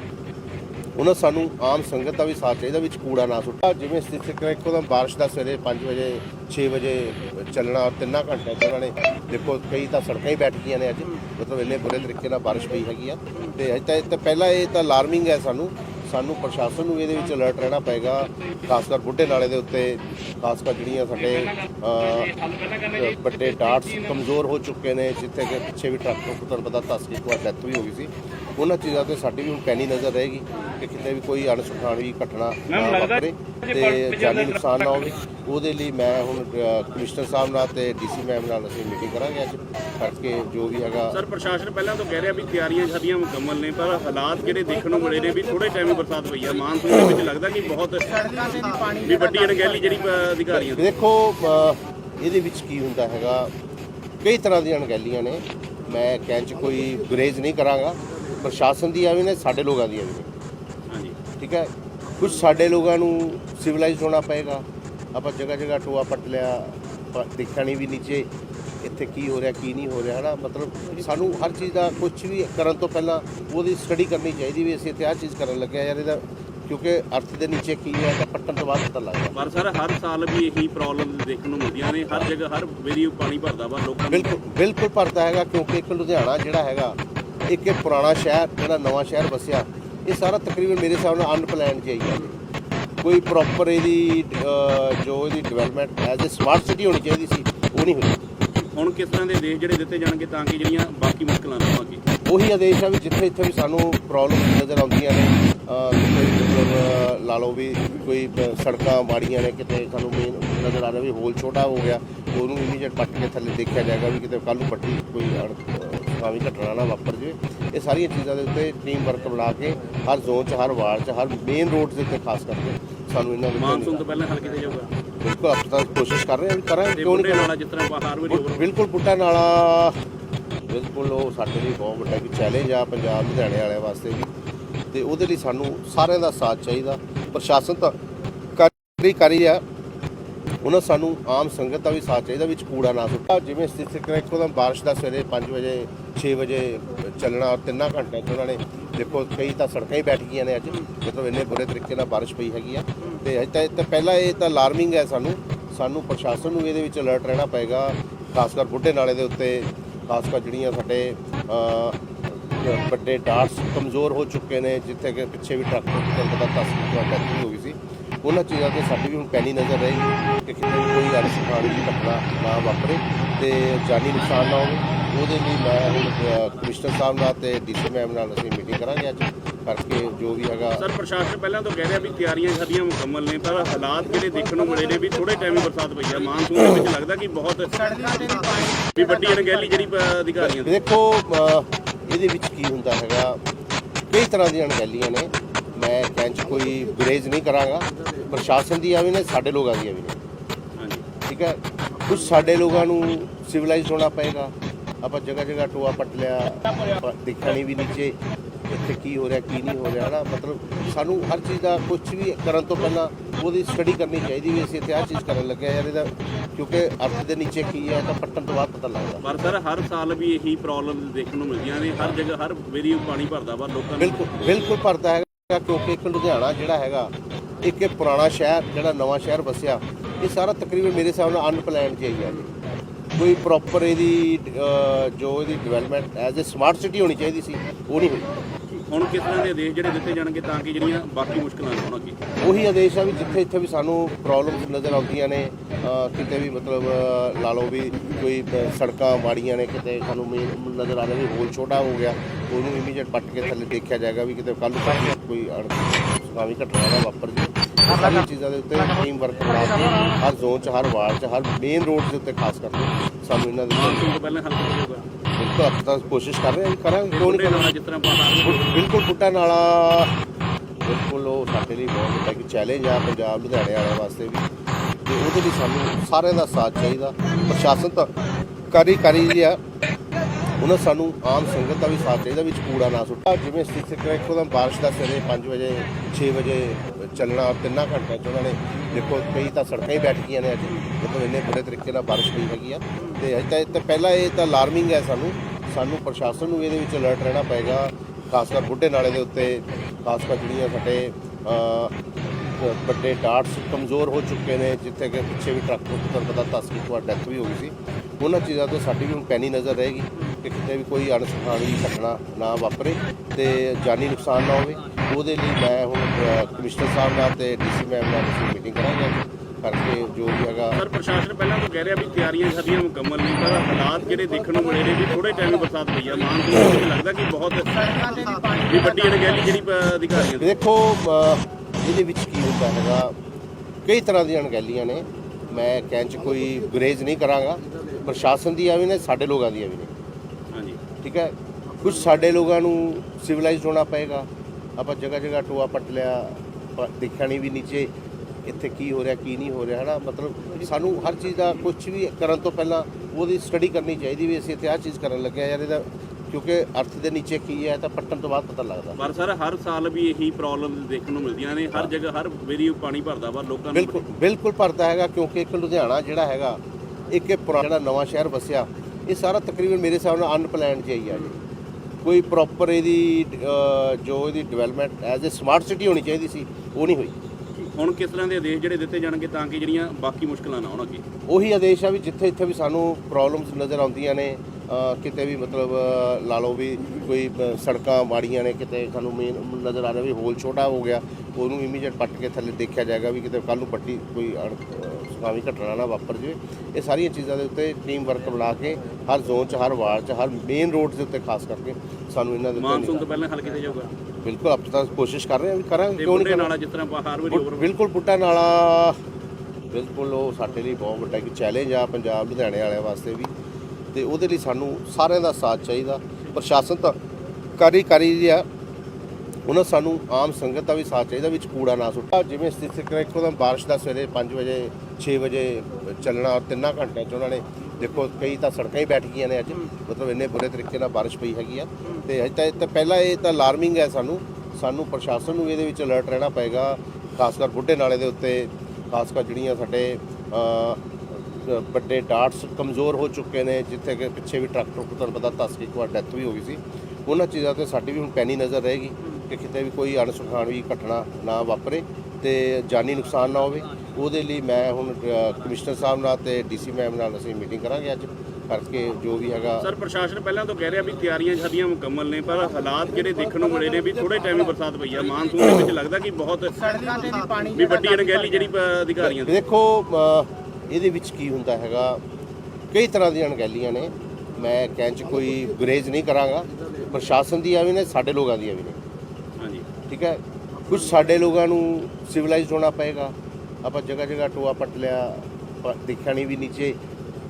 [SPEAKER 1] ਉਹਨਾਂ ਸਾਨੂੰ ਆਮ ਸੰਗਤ ਦਾ ਵੀ ਸਾਥ ਚਾਹੀਦਾ ਵਿੱਚ ਕੂੜਾ ਨਾ ਸੁੱਟਾ ਜਿਵੇਂ ਸਥਿਤੀ ਇੱਕੋ ਦਾ ਬਾਰਿਸ਼ ਦਾ ਸਵੇਰੇ 5 ਵਜੇ 6 ਵਜੇ ਚੱਲਣਾ ਔਰ ਤਿੰਨਾਂ ਘੰਟਿਆਂ ਉਹਨਾਂ ਨੇ ਦੇਖੋ ਕਈ ਤਾਂ ਸੜਕਾਂ ਹੀ ਬੈਠ ਗਈਆਂ ਨੇ ਅੱਜ, ਮਤਲਬ ਇੰਨੇ ਬੁਰੇ ਤਰੀਕੇ ਨਾਲ ਬਾਰਿਸ਼ ਪਈ ਹੈਗੀ ਆ। ਤੇ ਅਜੇ ਤਾਂ ਇਹ ਤਾਂ ਪਹਿਲਾਂ ਇਹ ਤਾਂ ਅਲਾਰਮਿੰਗ ਹੈ ਸਾਨੂੰ ਸਾਨੂੰ ਪ੍ਰਸ਼ਾਸਨ ਨੂੰ ਇਹਦੇ ਵਿੱਚ ਅਲਰਟ ਰਹਿਣਾ ਪਏਗਾ, ਖਾਸ ਕਰ ਬੁੱਢੇ ਨਾਲੇ ਦੇ ਉੱਤੇ, ਖਾਸ ਕਰ ਜਿਹੜੀਆਂ ਸਾਡੇ ਵੱਡੇ ਡਾਟਸ ਕਮਜ਼ੋਰ ਹੋ ਚੁੱਕੇ ਨੇ, ਜਿੱਥੇ ਕਿ ਪਿੱਛੇ ਵੀ ਟਰੱਕ ਤੋਂ ਤੁਹਾਨੂੰ ਪਤਾ ਧੱਸ ਕੇ ਡੈਥ ਵੀ ਹੋ ਗਈ ਸੀ। ਉਹਨਾਂ ਚੀਜ਼ਾਂ ਤੇ ਸਾਡੀ ਵੀ ਹੁਣ ਪੈਣੀ ਨਜ਼ਰ ਰਹੇਗੀ ਕਿ ਕਿਤੇ ਵੀ ਕੋਈ ਅਣਸੁਖਾਵੀ ਘਟਨਾ ਨਾ ਵਾਪਰੇ ਤੇ ਜਾਨੀ ਨੁਕਸਾਨ ਨਾ ਹੋਵੇ। ਉਹਦੇ ਲਈ ਮੈਂ ਹੁਣ ਕਮਿਸ਼ਨਰ ਸਾਹਿਬ ਨਾਲ ਤੇ ਡੀਸੀ ਮੈਮ ਨਾਲ ਅਸੀਂ ਮੀਟਿੰਗ ਕਰਾਂਗੇ ਅੱਜ ਕਰਕੇ ਜੋ ਵੀ ਹੈਗਾ।
[SPEAKER 2] ਸਰ ਪ੍ਰਸ਼ਾਸਨ ਪਹਿਲਾਂ ਤੋਂ ਕਹਿ ਰਿਹਾ ਵੀ ਤਿਆਰੀਆਂ ਸਾਡੀਆਂ ਮੁਕੰਮਲ ਨੇ ਪਰ ਹਾਲਾਤ ਜਿਹੜੇ ਦੇਖਣ ਨੂੰ ਮਿਲੇ ਨੇ ਵੀ ਥੋੜੇ ਟਾਈਮ ਬਰਸਾਤ ਪਈ ਆ। ਮਾਨਸੂਨ ਦੇ ਵਿੱਚ ਲੱਗਦਾ ਕਿ ਬਹੁਤ ਵੀ ਵੱਡੀ ਅਣਗਹਿਲੀ ਜਿਹੜੀ ਅਧਿਕਾਰੀਆਂ
[SPEAKER 1] ਦੇਖੋ ਇਹਦੇ ਵਿੱਚ ਕੀ ਹੁੰਦਾ ਹੈਗਾ ਕਈ ਤਰ੍ਹਾਂ ਦੀਆਂ ਅਣਗਹਿਲੀਆਂ ਨੇ। ਮੈਂ ਕਹਿਣ ਚ ਕੋਈ ਗੁਰੇਜ਼ ਨਹੀਂ ਕਰਾਂਗਾ। ਪ੍ਰਸ਼ਾਸਨ ਦੀਆਂ ਵੀ ਨੇ ਸਾਡੇ ਲੋਕਾਂ ਦੀਆਂ ਵੀ ਨੇ।
[SPEAKER 2] ਹਾਂਜੀ।
[SPEAKER 1] ਠੀਕ ਹੈ? ਕੁਝ ਸਾਡੇ ਲੋਕਾਂ ਨੂੰ ਸਿਵਲਾਈਜ਼ਡ ਹੋਣਾ ਪਏਗਾ। ਆਪਾਂ ਜਗ੍ਹਾ ਜਗ੍ਹਾ ਟੋਆ ਪੱਟ ਲਿਆ ਦੇਖਿਆ ਨਹੀਂ ਵੀ ਨੀਚੇ ਇੱਥੇ ਕੀ ਹੋ ਰਿਹਾ ਕੀ ਨਹੀਂ ਹੋ ਰਿਹਾ ਹਨਾ? ਮਤਲਬ ਸਾਨੂੰ ਹਰ ਚੀਜ਼ ਦਾ ਕੁਝ ਵੀ ਕਰਨ ਤੋਂ ਪਹਿਲਾਂ ਉਹਦੀ ਸਟੱਡੀ ਕਰਨੀ ਚਾਹੀਦੀ ਵੀ ਅਸੀਂ ਇੱਥੇ ਆਹ ਚੀਜ਼ ਕਰਨ ਲੱਗੇ ਹਾਂ ਯਾਰ ਇਹਦਾ ਕਿਉਂਕਿ ਅਰਥ ਦੇ ਨੀਚੇ ਕੀ ਹੈ ਤਾਂ ਪੱਟਣ ਤੋਂ ਬਾਅਦ ਪਤਾ ਲੱਗਦਾ।
[SPEAKER 2] ਪਰ ਸਰ ਹਰ ਸਾਲ ਵੀ ਇਹੀ ਪ੍ਰੋਬਲਮ ਦੇਖਣ ਨੂੰ ਮਿਲਦੀਆਂ ਨੇ। ਹਰ ਜਗ੍ਹਾ ਹਰ ਵੇਰੀ ਪਾਣੀ ਭਰਦਾ ਵਾ ਲੋਕਾਂ ਨੂੰ।
[SPEAKER 1] ਬਿਲਕੁਲ ਬਿਲਕੁਲ ਭਰਦਾ ਹੈਗਾ ਕਿਉਂਕਿ ਇੱਕ ਲੁਧਿਆਣਾ ਜਿਹੜਾ ਹੈਗਾ ਇੱਕ ਇਹ ਪੁਰਾਣਾ ਸ਼ਹਿਰ ਜਿਹੜਾ ਨਵਾਂ ਸ਼ਹਿਰ ਵਸਿਆ ਇਹ ਸਾਰਾ ਤਕਰੀਬਨ ਮੇਰੇ ਹਿਸਾਬ ਨਾਲ ਅਨਪਲਾਨਡ ਜਿਹਾ ਹੀ ਹੈ ਕੋਈ ਪ੍ਰੋਪਰ ਇਹਦੀ ਜੋ ਇਹਦੀ development as a smart city ਹੋਣੀ ਚਾਹੀਦੀ ਸੀ ਉਹ ਨਹੀਂ ਹੋਈ।
[SPEAKER 2] ਹੁਣ ਕਿਸ ਤਰ੍ਹਾਂ ਦੇ ਦੇਸ਼ ਜਿਹੜੇ ਦਿੱਤੇ ਜਾਣਗੇ ਤਾਂ ਕਿ ਜਿਹੜੀਆਂ ਬਾਕੀ ਮੁਸ਼ਕਲਾਂ ਨਾ ਹੋਣਗੀ
[SPEAKER 1] ਉਹੀ ਆਦੇਸ਼ ਆ ਵੀ ਜਿੱਥੇ ਇੱਥੇ ਵੀ ਸਾਨੂੰ ਪ੍ਰੋਬਲਮ ਨਜ਼ਰ ਆਉਂਦੀਆਂ ਨੇ ਵੀ ਮਤਲਬ ਲਾ ਲਓ ਵੀ ਕੋਈ ਸੜਕਾਂ ਮਾੜੀਆਂ ਨੇ ਕਿਤੇ ਸਾਨੂੰ ਮੇਨ ਨਜ਼ਰ ਆ ਰਿਹਾ ਵੀ ਹੋਲ ਛੋਟਾ ਹੋ ਗਿਆ ਉਹਨੂੰ ਇਮੀਡੀਏਟ ਪੱਟ ਕੇ ਥੱਲੇ ਦੇਖਿਆ ਜਾਏਗਾ ਵੀ ਕਿਤੇ ਕੱਲ ਨੂੰ ਪੱਟੀ ਕੋਈ ਕਾਵੀ ਘਟਨਾ ਨਾ ਵਾਪਰ ਜੇ। ਇਹ ਸਾਰੀਆਂ ਚੀਜ਼ਾਂ ਦੇ ਉੱਤੇ ਟੀਮ ਵਰਕ ਬਣਾ ਕੇ ਹਰ ਜ਼ੋਨ 'ਚ ਹਰ ਵਾਰਡ 'ਚ ਹਰ ਮੇਨ ਰੋਡ ਦੇ ਉੱਤੇ ਖਾਸ ਕਰਕੇ ਸਾਨੂੰ ਇਹਨਾਂ ਦੇ
[SPEAKER 2] ਮਾਨਸੂਨ ਤੋਂ ਪਹਿਲਾਂ ਹੱਲ ਕੀਤਾ ਜਾਊਗਾ।
[SPEAKER 1] ਬਿਲਕੁਲ ਆਪਾਂ ਤਾਂ ਕੋਸ਼ਿਸ਼ ਕਰ ਰਹੇ ਹਾਂ ਵੀ ਕਰਾਂਗੇ
[SPEAKER 2] ਤੇ
[SPEAKER 1] ਕਿਉਂ ਨਹੀਂ
[SPEAKER 2] ਨਾਲਾ ਜਿਸ ਤਰ੍ਹਾਂ ਬਾਹਰ ਵੀ
[SPEAKER 1] ਬਿਲ- ਬਿਲਕੁਲ ਪੁੱਟਾ ਨਾਲਾ। ਬਿਲਕੁਲ ਉਹ ਸਾਡੇ ਲਈ ਬਹੁਤ ਵੱਡਾ ਇੱਕ ਚੈਲੰਜ ਆ ਪੰਜਾਬ ਲੁਧਿਆਣੇ ਵਾਲਿਆਂ ਵਾਸਤੇ ਵੀ। ਤੇ ਉਹਦੇ ਲਈ ਸਾਨੂੰ ਸਾਰਿਆਂ ਦਾ ਸਾਥ ਚਾਹੀਦਾ। ਪ੍ਰਸ਼ਾਸਨ ਤਾਂ ਕਰੀ ਕਰੀ ਆ। ਉਹਨਾਂ ਸਾਨੂੰ ਆਮ ਸੰਗਤ ਦਾ ਵੀ ਸਾਥ ਚਾਹੀਦਾ ਵਿੱਚ ਕੂੜਾ ਨਾ ਸੁੱਟਾ। ਜਿਵੇਂ ਸਥਿਤੀ ਕਰ ਇੱਕੋ ਦਮ ਬਾਰਿਸ਼ ਦਾ ਸਵੇਰੇ 5 ਵਜੇ 6 ਵਜੇ ਚੱਲਣਾ ਔਰ ਤਿੰਨਾਂ ਘੰਟਿਆਂ 'ਚ ਉਹਨਾਂ ਨੇ ਦੇਖੋ ਕਈ ਤਾਂ ਸੜਕਾਂ ਹੀ ਬੈਠ ਗਈਆਂ ਨੇ ਅੱਜ, ਮਤਲਬ ਇੰਨੇ ਬੁਰੇ ਤਰੀਕੇ ਨਾਲ ਬਾਰਿਸ਼ ਪਈ ਹੈਗੀ ਆ। ਤੇ ਅਜੇ ਤਾਂ ਇਹ ਤਾਂ ਪਹਿਲਾਂ ਇਹ ਤਾਂ ਅਲਾਰਮਿੰਗ ਹੈ ਸਾਨੂੰ ਸਾਨੂੰ ਪ੍ਰਸ਼ਾਸਨ ਨੂੰ ਇਹਦੇ ਵਿੱਚ ਅਲਰਟ ਰਹਿਣਾ ਪਏਗਾ, ਖਾਸ ਕਰ ਬੁੱਢੇ ਨਾਲੇ ਦੇ ਉੱਤੇ, ਖਾਸ ਕਰ ਜਿਹੜੀਆਂ ਸਾਡੇ ਵੱਡੇ ਡਾਰਸ ਕਮਜ਼ੋਰ ਹੋ ਚੁੱਕੇ ਨੇ, ਜਿੱਥੇ ਕਿ ਪਿੱਛੇ ਵੀ ਟਰੱਕ ਤੋਂ ਤੁਹਾਨੂੰ ਪਤਾ ਧੱਸ ਕੇ ਡੈਥ ਵੀ ਹੋ ਗਈ ਸੀ। ਉਹਨਾਂ ਚੀਜ਼ਾਂ ਤੇ ਸਾਡੀ ਵੀ ਹੁਣ ਪੈਣੀ ਨਜ਼ਰ ਰਹੇਗੀ ਕਿ ਕਿਤੇ ਵੀ ਕੋਈ ਅਣਸੁਖਾਵੀ ਘਟਨਾ ਨਾ ਵਾਪਰੇ ਤੇ ਜਾਨੀ ਨੁਕਸਾਨ ਨਾ ਹੋਵੇ। ਉਹਦੇ ਲਈ ਮੈਂ ਹੁਣ ਕਮਿਸ਼ਨਰ ਸਾਹਿਬ ਨਾਲ ਤੇ ਡੀਸੀ ਮੈਮ ਨਾਲ ਅਸੀਂ ਮੀਟਿੰਗ ਕਰਾਂਗੇ ਅੱਜ। ਕਰਕੇ ਜੋ ਵੀ ਹੈਗਾ
[SPEAKER 2] ਸਰ ਪ੍ਰਸ਼ਾਸਨ ਪਹਿਲਾਂ ਤੋਂ ਕਹਿ ਰਿਹਾ ਵੀ ਤਿਆਰੀਆਂ ਸਾਡੀਆਂ ਮੁਕੰਮਲ ਨੇ ਪਰ ਹਾਲਾਤ ਜਿਹੜੇ ਦੇਖਣ ਨੂੰ ਮਿਲੇ ਨੇ ਵੀ ਥੋੜੇ ਟਾਈਮ ਬਰਸਾਤ ਪਈ ਆ। ਮਾਨਸੂਨ ਦੇ ਵਿੱਚ ਲੱਗਦਾ ਕਿ ਬਹੁਤ ਵੀ ਵੱਡੀ ਅਣਗਹਿਲੀ ਜਿਹੜੀ ਅਧਿਕਾਰੀਆਂ
[SPEAKER 1] ਦੇਖੋ ਇਹਦੇ ਵਿੱਚ ਕੀ ਹੁੰਦਾ ਹੈਗਾ ਕਈ ਤਰ੍ਹਾਂ ਦੀਆਂ ਅਣਗਹਿਲੀਆਂ ਨੇ। ਮੈਂ ਕਹਿਣ ਚ ਕੋਈ ਗੁਰੇਜ਼ ਨਹੀਂ ਕਰਾਂਗਾ। ਪ੍ਰਸ਼ਾਸਨ ਦੀਆਂ ਵੀ ਨੇ ਸਾਡੇ ਲੋਕਾਂ ਦੀਆਂ ਵੀ ਨੇ।
[SPEAKER 2] ਹਾਂਜੀ।
[SPEAKER 1] ਠੀਕ ਹੈ? ਕੁਝ ਸਾਡੇ ਲੋਕਾਂ ਨੂੰ ਸਿਵਲਾਈਜ਼ਡ ਹੋਣਾ ਪਏਗਾ। ਆਪਾਂ ਜਗ੍ਹਾ ਜਗ੍ਹਾ ਟੋਆ ਪੱਟ ਲਿਆ। ਦੇਖਿਆ ਨਹੀਂ ਵੀ ਨੀਚੇ ਇੱਥੇ ਕੀ ਹੋ ਰਿਹਾ ਕੀ ਨਹੀਂ ਹੋ ਰਿਹਾ ਹਨਾ? ਮਤਲਬ ਸਾਨੂੰ ਹਰ ਚੀਜ਼ ਦਾ ਕੁਝ ਵੀ ਕਰਨ ਤੋਂ ਪਹਿਲਾਂ ਉਹਦੀ ਸਟੱਡੀ ਕਰਨੀ ਚਾਹੀਦੀ ਵੀ ਅਸੀਂ ਇੱਥੇ ਆਹ ਚੀਜ਼ ਕਰਨ ਲੱਗੇ ਹਾਂ ਯਾਰ ਇਹਦਾ ਕਿਉਂਕਿ ਅਰਥ ਦੇ ਨੀਚੇ ਕੀ ਹੈ ਤਾਂ ਪੱਟਣ ਤੋਂ ਬਾਅਦ ਪਤਾ ਲੱਗਦਾ।
[SPEAKER 2] ਪਰ ਸਰ ਹਰ ਸਾਲ ਵੀ ਇਹੀ ਪ੍ਰੋਬਲਮ ਦੇਖਣ ਨੂੰ ਮਿਲਦੀਆਂ ਨੇ। ਹਰ ਜਗ੍ਹਾ ਹਰ ਵੇਰੀ ਪਾਣੀ ਭਰਦਾ ਵਾ ਲੋਕਾਂ ਨੂੰ।
[SPEAKER 1] ਬਿਲਕੁਲ ਬਿਲਕੁਲ ਭਰਦਾ ਹੈਗਾ। ਕਿਉਂਕਿ ਇੱਕ ਲੁਧਿਆਣਾ ਜਿਹੜਾ ਹੈਗਾ, ਇੱਕ ਇਹ ਪੁਰਾਣਾ ਸ਼ਹਿਰ ਜਿਹੜਾ ਨਵਾਂ ਸ਼ਹਿਰ ਵਸਿਆ, ਇਹ ਸਾਰਾ ਤਕਰੀਬਨ ਮੇਰੇ ਹਿਸਾਬ ਨਾਲ ਅਨਪਲਾਨਡ ਜਿਹਾ ਹੀ ਹੈ ਕੋਈ ਪ੍ਰੋਪਰ ਇਹਦੀ ਜੋ ਇਹਦੀ development as a smart city ਹੋਣੀ ਚਾਹੀਦੀ ਸੀ, ਉਹ ਨਹੀਂ ਹੋਈ।
[SPEAKER 2] ਹੁਣ ਕਿਸ ਤਰ੍ਹਾਂ ਦੇ ਆਦੇਸ਼ ਜਿਹੜੇ ਦਿੱਤੇ ਜਾਣਗੇ ਤਾਂ ਕਿ ਜਿਹੜੀਆਂ ਬਾਕੀ ਮੁਸ਼ਕਲਾਂ ਨਾ ਹੋਣਗੀ
[SPEAKER 1] ਉਹੀ ਆਦੇਸ਼ ਆ ਵੀ ਜਿੱਥੇ ਇੱਥੇ ਵੀ ਸਾਨੂੰ ਪ੍ਰੋਬਲਮਸ ਨਜ਼ਰ ਆਉਂਦੀਆਂ ਨੇ ਕਿਤੇ ਵੀ ਮਤਲਬ ਲਾ ਲਓ ਵੀ ਕੋਈ ਸੜਕਾਂ ਮਾੜੀਆਂ ਨੇ ਕਿਤੇ ਸਾਨੂੰ ਮੇਨ ਨਜ਼ਰ ਆ ਰਿਹਾ ਵੀ ਹੋਲ ਛੋਟਾ ਹੋ ਗਿਆ ਉਹਨੂੰ ਇਮੀਡੀਏਟ ਪੱਟ ਕੇ ਥੱਲੇ ਦੇਖਿਆ ਜਾਏਗਾ ਵੀ ਕਿਤੇ ਕੱਲ ਨੂੰ ਕੋਈ ਅਣਸੁਖਾਵੀ ਘਟਨਾ ਨਾ ਵਾਪਰ ਜੇ। ਸਾਰੀਆਂ ਚੀਜ਼ਾਂ ਦੇ ਉੱਤੇ ਟੀਮ ਵਰਕ ਬਣਾ ਕੇ ਹਰ ਜ਼ੋਨ 'ਚ ਹਰ ਵਾਰਡ 'ਚ ਹਰ ਮੇਨ ਰੋਡ ਦੇ ਉੱਤੇ ਖਾਸ ਕਰਕੇ ਸਾਨੂੰ ਇਹਨਾਂ ਦੇ
[SPEAKER 2] ਪਹਿਲਾਂ ਹੱਲ ਕੀਤਾ ਜਾਊਗਾ।
[SPEAKER 1] ਬਿਲਕੁਲ ਆਪਾਂ ਤਾਂ ਕੋਸ਼ਿਸ਼ ਕਰ ਰਹੇ ਹਾਂ ਵੀ ਕਰਾਂਗੇ ਕਿਉਂ ਨਹੀਂ ਕਰਾਂਗੇ
[SPEAKER 2] ਜਿਸ ਤਰ੍ਹਾਂ
[SPEAKER 1] ਬਿਲਕੁਲ ਪੁੱਟਾ ਨਾਲਾ। ਬਿਲਕੁਲ ਉਹ ਸਾਡੇ ਲਈ ਬਹੁਤ ਵੱਡਾ ਇੱਕ ਚੈਲੰਜ ਆ ਪੰਜਾਬ ਲੁਧਿਆਣੇ ਵਾਲਿਆਂ ਵਾਸਤੇ ਵੀ। ਤੇ ਉਹਦੇ ਲਈ ਸਾਨੂੰ ਸਾਰਿਆਂ ਦਾ ਸਾਥ ਚਾਹੀਦਾ। ਪ੍ਰਸ਼ਾਸਨ ਤਾਂ ਕਰੀ ਕਰੀ ਆ। ਉਹਨਾਂ ਸਾਨੂੰ ਆਮ ਸੰਗਤ ਦਾ ਵੀ ਸਾਥ ਚਾਹੀਦਾ ਵਿੱਚ ਕੂੜਾ ਨਾ ਸੁੱਟਾ। ਜਿਵੇਂ ਸਥਿਤੀ ਕਰ, ਇੱਕੋ ਦਮ ਬਾਰਿਸ਼ ਦਾ ਸਵੇਰੇ 5 ਵਜੇ 6 ਵਜੇ ਚੱਲਣਾ, ਤਿੰਨਾਂ ਘੰਟਿਆਂ 'ਚ ਉਹਨਾਂ ਨੇ ਦੇਖੋ, ਕਈ ਤਾਂ ਸੜਕਾਂ ਹੀ ਬੈਠ ਗਈਆਂ ਨੇ ਅੱਜ। ਮਤਲਬ ਇੰਨੇ ਬੁਰੇ ਤਰੀਕੇ ਨਾਲ ਬਾਰਿਸ਼ ਪਈ ਹੈਗੀ ਆ। ਤੇ ਅਜੇ ਤਾਂ ਇਹ ਤਾਂ ਪਹਿਲਾਂ ਇਹ ਤਾਂ ਅਲਾਰਮਿੰਗ ਹੈ ਸਾਨੂੰ। ਸਾਨੂੰ ਪ੍ਰਸ਼ਾਸਨ ਨੂੰ ਇਹਦੇ ਵਿੱਚ ਅਲਰਟ ਰਹਿਣਾ ਪਏਗਾ, ਖਾਸ ਕਰ ਬੁੱਢੇ ਨਾਲੇ ਦੇ ਉੱਤੇ, ਖਾਸ ਕਰ ਜਿਹੜੀਆਂ ਸਾਡੇ ਵੱਡੇ ਡਾਟਸ ਕਮਜ਼ੋਰ ਹੋ ਚੁੱਕੇ ਨੇ ਜਿੱਥੇ ਕਿ ਪਿੱਛੇ ਵੀ ਟਰੱਕ ਤੋਂ ਤੁਹਾਨੂੰ ਪਤਾ ਦੱਸ ਕਿ ਤੁਹਾਡੀ ਡੈਥ ਵੀ ਹੋ ਗਈ ਸੀ। ਉਹਨਾਂ ਚੀਜ਼ਾਂ ਤੋਂ ਸਾਡੀ ਵੀ ਹੁਣ ਪੈਣੀ ਨਜ਼ਰ ਰਹੇਗੀ ਕਿ ਕਿਤੇ ਵੀ ਕੋਈ ਅਣਸੁਖਾਵੀ ਘਟਨਾ ਨਾ ਵਾਪਰੇ ਤੇ ਜਾਨੀ ਨੁਕਸਾਨ ਨਾ ਹੋਵੇ। ਉਹਦੇ ਲਈ ਮੈਂ ਹੁਣ ਕਮਿਸ਼ਨਰ ਸਾਹਿਬ ਨਾਲ ਤੇ ਡੀਸੀ ਮੈਮ ਨਾਲ ਅਸੀਂ ਮੀਟਿੰਗ ਕਰਾਂਗੇ ਕਰਕੇ ਜੋ ਵੀ ਹੈਗਾ।
[SPEAKER 2] ਸਰ ਪ੍ਰਸ਼ਾਸਨ ਪਹਿਲਾਂ ਤੋਂ ਕਹਿ ਰਿਹਾ ਵੀ ਤਿਆਰੀਆਂ ਸਾਡੀਆਂ ਮੁਕੰਮਲ ਨਹੀਂ ਪਰ ਹਾਲਾਤ ਜਿਹੜੇ ਦੇਖਣ ਨੂੰ ਮਿਲੇ ਨੇ ਵੀ ਥੋੜੇ ਟਾਈਮ ਹੀ ਬਰਸਾਤ ਪਈ ਆ। ਮਾਨਸੂਨ ਲੱਗਦਾ ਕਿ ਬਹੁਤ ਵੀ ਵੱਡੀ ਅਣਗਹਿਲੀ ਜਿਹੜੀ ਅਧਿਕਾਰੀਆਂ ਦੀ
[SPEAKER 1] ਦੇਖੋ ਇਹਦੇ ਵਿੱਚ ਕੀ ਹੁੰਦਾ ਹੈਗਾ? ਕਈ ਤਰ੍ਹਾਂ ਦੀਆਂ ਅਣਗਹਿਲੀਆਂ ਨੇ। ਮੈਂ ਕਹਿਣ ਚ ਕੋਈ ਗੁਰੇਜ਼ ਨਹੀਂ ਕਰਾਂਗਾ। ਪ੍ਰਸ਼ਾਸਨ ਦੀਆਂ ਵੀ ਨੇ ਸਾਡੇ ਲੋਕਾਂ ਦੀਆਂ ਵੀ ਨੇ।
[SPEAKER 2] ਹਾਂਜੀ।
[SPEAKER 1] ਠੀਕ ਹੈ? ਕੁਝ ਸਾਡੇ ਲੋਕਾਂ ਨੂੰ ਸਿਵਲਾਈਜ਼ਡ ਹੋਣਾ ਪਏਗਾ। ਆਪਾਂ ਜਗ੍ਹਾ ਜਗ੍ਹਾ ਟੋਆ ਪੱਟ ਲਿਆ ਦੇਖਿਆ ਨਹੀਂ ਵੀ ਨੀਚੇ ਇੱਥੇ ਕੀ ਹੋ ਰਿਹਾ ਕੀ ਨਹੀਂ ਹੋ ਰਿਹਾ ਹਨਾ? ਮਤਲਬ ਸਾਨੂੰ ਹਰ ਚੀਜ਼ ਦਾ ਕੁਝ ਵੀ ਕਰਨ ਤੋਂ ਪਹਿਲਾਂ ਉਹਦੀ ਸਟੱਡੀ ਕਰਨੀ ਚਾਹੀਦੀ ਵੀ ਅਸੀਂ ਇੱਥੇ ਆਹ ਚੀਜ਼ ਕਰਨ ਲੱਗੇ ਹਾਂ ਯਾਰ ਇਹਦਾ ਕਿਉਂਕਿ ਅਰਥ ਦੇ ਨੀਚੇ ਕੀ ਹੈ ਤਾਂ ਪੱਟਣ ਤੋਂ ਬਾਅਦ ਪਤਾ ਲੱਗਦਾ।
[SPEAKER 2] ਪਰ ਸਰ ਹਰ ਸਾਲ ਵੀ ਇਹੀ ਪ੍ਰੋਬਲਮ ਦੇਖਣ ਨੂੰ ਮਿਲਦੀਆਂ ਨੇ। ਹਰ ਜਗ੍ਹਾ ਹਰ ਵਾਰੀ ਪਾਣੀ ਭਰਦਾ ਵਾ ਲੋਕਾਂ ਨੂੰ।
[SPEAKER 1] ਬਿਲਕੁਲ ਬਿਲਕੁਲ ਭਰਦਾ ਹੈਗਾ ਕਿਉਂਕਿ ਇੱਕ ਲੁਧਿਆਣਾ ਜਿਹੜਾ ਹੈਗਾ ਇੱਕ ਇਹ ਪੁਰਾਣਾ ਜਿਹੜਾ ਨਵਾਂ ਸ਼ਹਿਰ ਵਸਿਆ ਇਹ ਸਾਰਾ ਤਕਰੀਬਨ ਮੇਰੇ ਹਿਸਾਬ ਨਾਲ ਅਨਪਲੈਨਡ ਜਿਹਾ ਹੀ ਆ ਜੀ। ਕੋਈ ਪ੍ਰੋਪਰ ਇਹਦੀ ਜੋ ਇਹਦੀ development as a smart city ਹੋਣੀ ਚਾਹੀਦੀ ਸੀ ਉਹ ਨਹੀਂ ਹੋਈ।
[SPEAKER 2] ਹੁਣ ਕਿਸ ਤਰ੍ਹਾਂ ਦੇ ਆਦੇਸ਼ ਜਿਹੜੇ ਦਿੱਤੇ ਜਾਣਗੇ ਤਾਂ ਕਿ ਜਿਹੜੀਆਂ ਬਾਕੀ ਮੁਸ਼ਕਲਾਂ ਨਾ ਆਉਣ ਅੱਗੇ?
[SPEAKER 1] ਉਹੀ ਆਦੇਸ਼ ਆ ਵੀ ਜਿੱਥੇ ਇੱਥੇ ਵੀ ਸਾਨੂੰ ਪ੍ਰੋਬਲਮਸ ਨਜ਼ਰ ਆਉਂਦੀਆਂ ਨੇ ਕਿਤੇ ਵੀ ਮਤਲਬ ਲਾ ਲਓ ਵੀ ਕੋਈ ਸੜਕਾਂ ਮਾੜੀਆਂ ਨੇ ਕਿਤੇ ਸਾਨੂੰ ਮੇਨ ਨਜ਼ਰ ਆ ਰਿਹਾ ਵੀ ਹੋਲ ਛੋਟਾ ਹੋ ਗਿਆ ਉਹਨੂੰ ਇਮੀਡੀਏਟ ਪੱਟ ਕੇ ਥੱਲੇ ਦੇਖਿਆ ਜਾਏਗਾ ਵੀ ਕਿਤੇ ਕੱਲ ਨੂੰ ਪੱਟੀ ਕੋਈ ਸੁਖਾਵੀ ਘਟਨਾ ਨਾ ਵਾਪਰ ਜਾਵੇ। ਇਹ ਸਾਰੀਆਂ ਚੀਜ਼ਾਂ ਦੇ ਉੱਤੇ ਟੀਮ ਵਰਕ ਬਣਾ ਕੇ ਹਰ ਜ਼ੋਨ 'ਚ ਹਰ ਵਾਰਡ 'ਚ ਹਰ ਮੇਨ ਰੋਡ ਦੇ ਉੱਤੇ ਖਾਸ ਕਰਕੇ ਸਾਨੂੰ ਇਹਨਾਂ ਦੇ
[SPEAKER 2] ਮਾਨਸੂਨ ਤੋਂ ਪਹਿਲਾਂ ਹੱਲ ਕੀਤਾ ਜਾਊਗਾ।
[SPEAKER 1] ਬਿਲਕੁਲ ਆਪਾਂ ਤਾਂ ਕੋਸ਼ਿਸ਼ ਕਰ ਰਹੇ ਹਾਂ ਵੀ ਕਰਾਂਗੇ ਕਿਉਂ ਨਹੀਂ
[SPEAKER 2] ਨਾਲਾ ਜਿਸ ਤਰ੍ਹਾਂ ਹਰ ਵਾਰੀ ਓਵਰ
[SPEAKER 1] ਬਿਲਕੁਲ ਪੁੱਟਾ ਨਾਲਾ ਬਿਲਕੁਲ ਉਹ ਸਾਡੇ ਲਈ ਬਹੁਤ ਵੱਡਾ ਇੱਕ ਚੈਲੰਜ ਆ ਪੰਜਾਬ ਲੁਧਿਆਣੇ ਵਾਲਿਆਂ ਵਾਸਤੇ ਵੀ। ਤੇ ਉਹਦੇ ਲਈ ਸਾਨੂੰ ਸਾਰਿਆਂ ਦਾ ਸਾਥ ਚਾਹੀਦਾ। ਪ੍ਰਸ਼ਾਸਨ ਤਾਂ ਕਰੀ ਕਰੀ ਰਿਹਾ ਉਹਨਾਂ ਸਾਨੂੰ ਆਮ ਸੰਗਤ ਦਾ ਵੀ ਸਾਥ ਚਾਹੀਦਾ ਵਿੱਚ ਕੂੜਾ ਨਾ ਸੁੱਟਾ। ਜਿਵੇਂ ਸਥਿਤੀ ਕਰ ਇੱਕੋ ਦਮ ਬਾਰਿਸ਼ ਦਾ ਸਵੇਰੇ 5 ਵਜੇ 6 ਵਜੇ ਚੱਲਣਾ ਔਰ ਤਿੰਨਾਂ ਘੰਟਿਆਂ 'ਚ ਉਹਨਾਂ ਨੇ ਦੇਖੋ ਕਈ ਤਾਂ ਸੜਕਾਂ ਹੀ ਬੈਠ ਗਈਆਂ ਨੇ ਅੱਜ। ਮਤਲਬ ਇੰਨੇ ਬੁਰੇ ਤਰੀਕੇ ਨਾਲ ਬਾਰਿਸ਼ ਪਈ ਹੈਗੀ ਆ। ਤੇ ਹਜੇ ਤਾਂ, ਇਹ ਤਾਂ ਪਹਿਲਾਂ ਇਹ ਤਾਂ ਅਲਾਰਮਿੰਗ ਹੈ ਸਾਨੂੰ। ਸਾਨੂੰ ਪ੍ਰਸ਼ਾਸਨ ਨੂੰ ਇਹਦੇ ਵਿੱਚ ਅਲਰਟ ਰਹਿਣਾ ਪਏਗਾ, ਖਾਸ ਕਰ ਬੁੱਢੇ ਨਾਲੇ ਦੇ ਉੱਤੇ, ਖਾਸ ਕਰ ਜਿਹੜੀਆਂ ਸਾਡੇ ਵੱਡੇ ਡਾਟਸ ਕਮਜ਼ੋਰ ਹੋ ਚੁੱਕੇ ਨੇ ਜਿੱਥੇ ਕਿ ਪਿੱਛੇ ਵੀ ਟਰੱਕ ਟਰੁੱਕ ਤੁਹਾਨੂੰ ਪਤਾ ਦੱਸ ਕਿ ਇੱਕ ਵਾਰ ਡੈਥ ਵੀ ਹੋ ਗਈ ਸੀ। ਉਹਨਾਂ ਚੀਜ਼ਾਂ ਤੇ ਸਾਡੀ ਵੀ ਹੁਣ ਪੈਣੀ ਨਜ਼ਰ ਰਹੇਗੀ ਕਿ ਕਿਤੇ ਵੀ ਕੋਈ ਅਣਸੁਖਾਵੀ ਘਟਨਾ ਨਾ ਵਾਪਰੇ ਤੇ ਜਾਨੀ ਨੁਕਸਾਨ ਨਾ ਹੋਵੇ। ਉਹਦੇ ਲਈ ਮੈਂ ਹੁਣ ਕਮਿਸ਼ਨਰ ਸਾਹਿਬ ਨਾਲ ਤੇ ਡੀਸੀ ਮੈਮ ਨਾਲ ਅਸੀਂ ਮੀਟਿੰਗ ਕਰਾਂਗੇ ਅੱਜ ਕਰਕੇ ਜੋ ਵੀ ਹੈਗਾ।
[SPEAKER 2] ਸਰ ਪ੍ਰਸ਼ਾਸਨ ਪਹਿਲਾਂ ਤੋਂ ਕਹਿ ਰਿਹਾ ਵੀ ਤਿਆਰੀਆਂ ਸਾਡੀਆਂ ਮੁਕੰਮਲ ਨੇ ਪਰ ਹਾਲਾਤ ਜਿਹੜੇ ਦੇਖਣ ਨੂੰ ਮਿਲੇ ਨੇ ਵੀ ਥੋੜੇ ਟਾਈਮ ਹੀ ਬਰਸਾਤ ਪਈ ਆ। ਮਾਨਸੂਨ ਦੇ ਵਿੱਚ ਲੱਗਦਾ ਕਿ ਬਹੁਤ
[SPEAKER 3] ਸੜਕਾਂ ਤੇ ਵੀ ਪਾਣੀ
[SPEAKER 2] ਵੀ ਵੱਡੀ ਅਣਗਹਿਲੀ ਜਿਹੜੀ ਅਧਿਕਾਰੀਆਂ
[SPEAKER 1] ਦੇਖੋ ਇਹਦੇ ਵਿੱਚ ਕੀ ਹੁੰਦਾ ਹੈਗਾ? ਕਈ ਤਰ੍ਹਾਂ ਦੀਆਂ ਅਣਗਹਿਲੀਆਂ ਨੇ। ਮੈਂ ਕਹਿਣ ਚ ਕੋਈ ਗੁਰੇਜ਼ ਨਹੀਂ ਕਰਾਂਗਾ। ਪ੍ਰਸ਼ਾਸਨ ਦੀਆਂ ਵੀ ਨੇ ਸਾਡੇ ਲੋਕਾਂ ਦੀਆਂ ਵੀ ਨੇ।
[SPEAKER 2] ਹਾਂਜੀ।
[SPEAKER 1] ਠੀਕ ਹੈ? ਕੁਝ ਸਾਡੇ ਲੋਕਾਂ ਨੂੰ ਸਿਵਲਾਈਜ਼ਡ ਹੋਣਾ ਪਏਗਾ। ਆਪਾਂ ਜਗ੍ਹਾ ਜਗ੍ਹਾ ਟੋਆ ਪੱਟ ਲਿਆ ਦੇਖਿਆ ਨਹੀਂ ਵੀ ਨੀਚੇ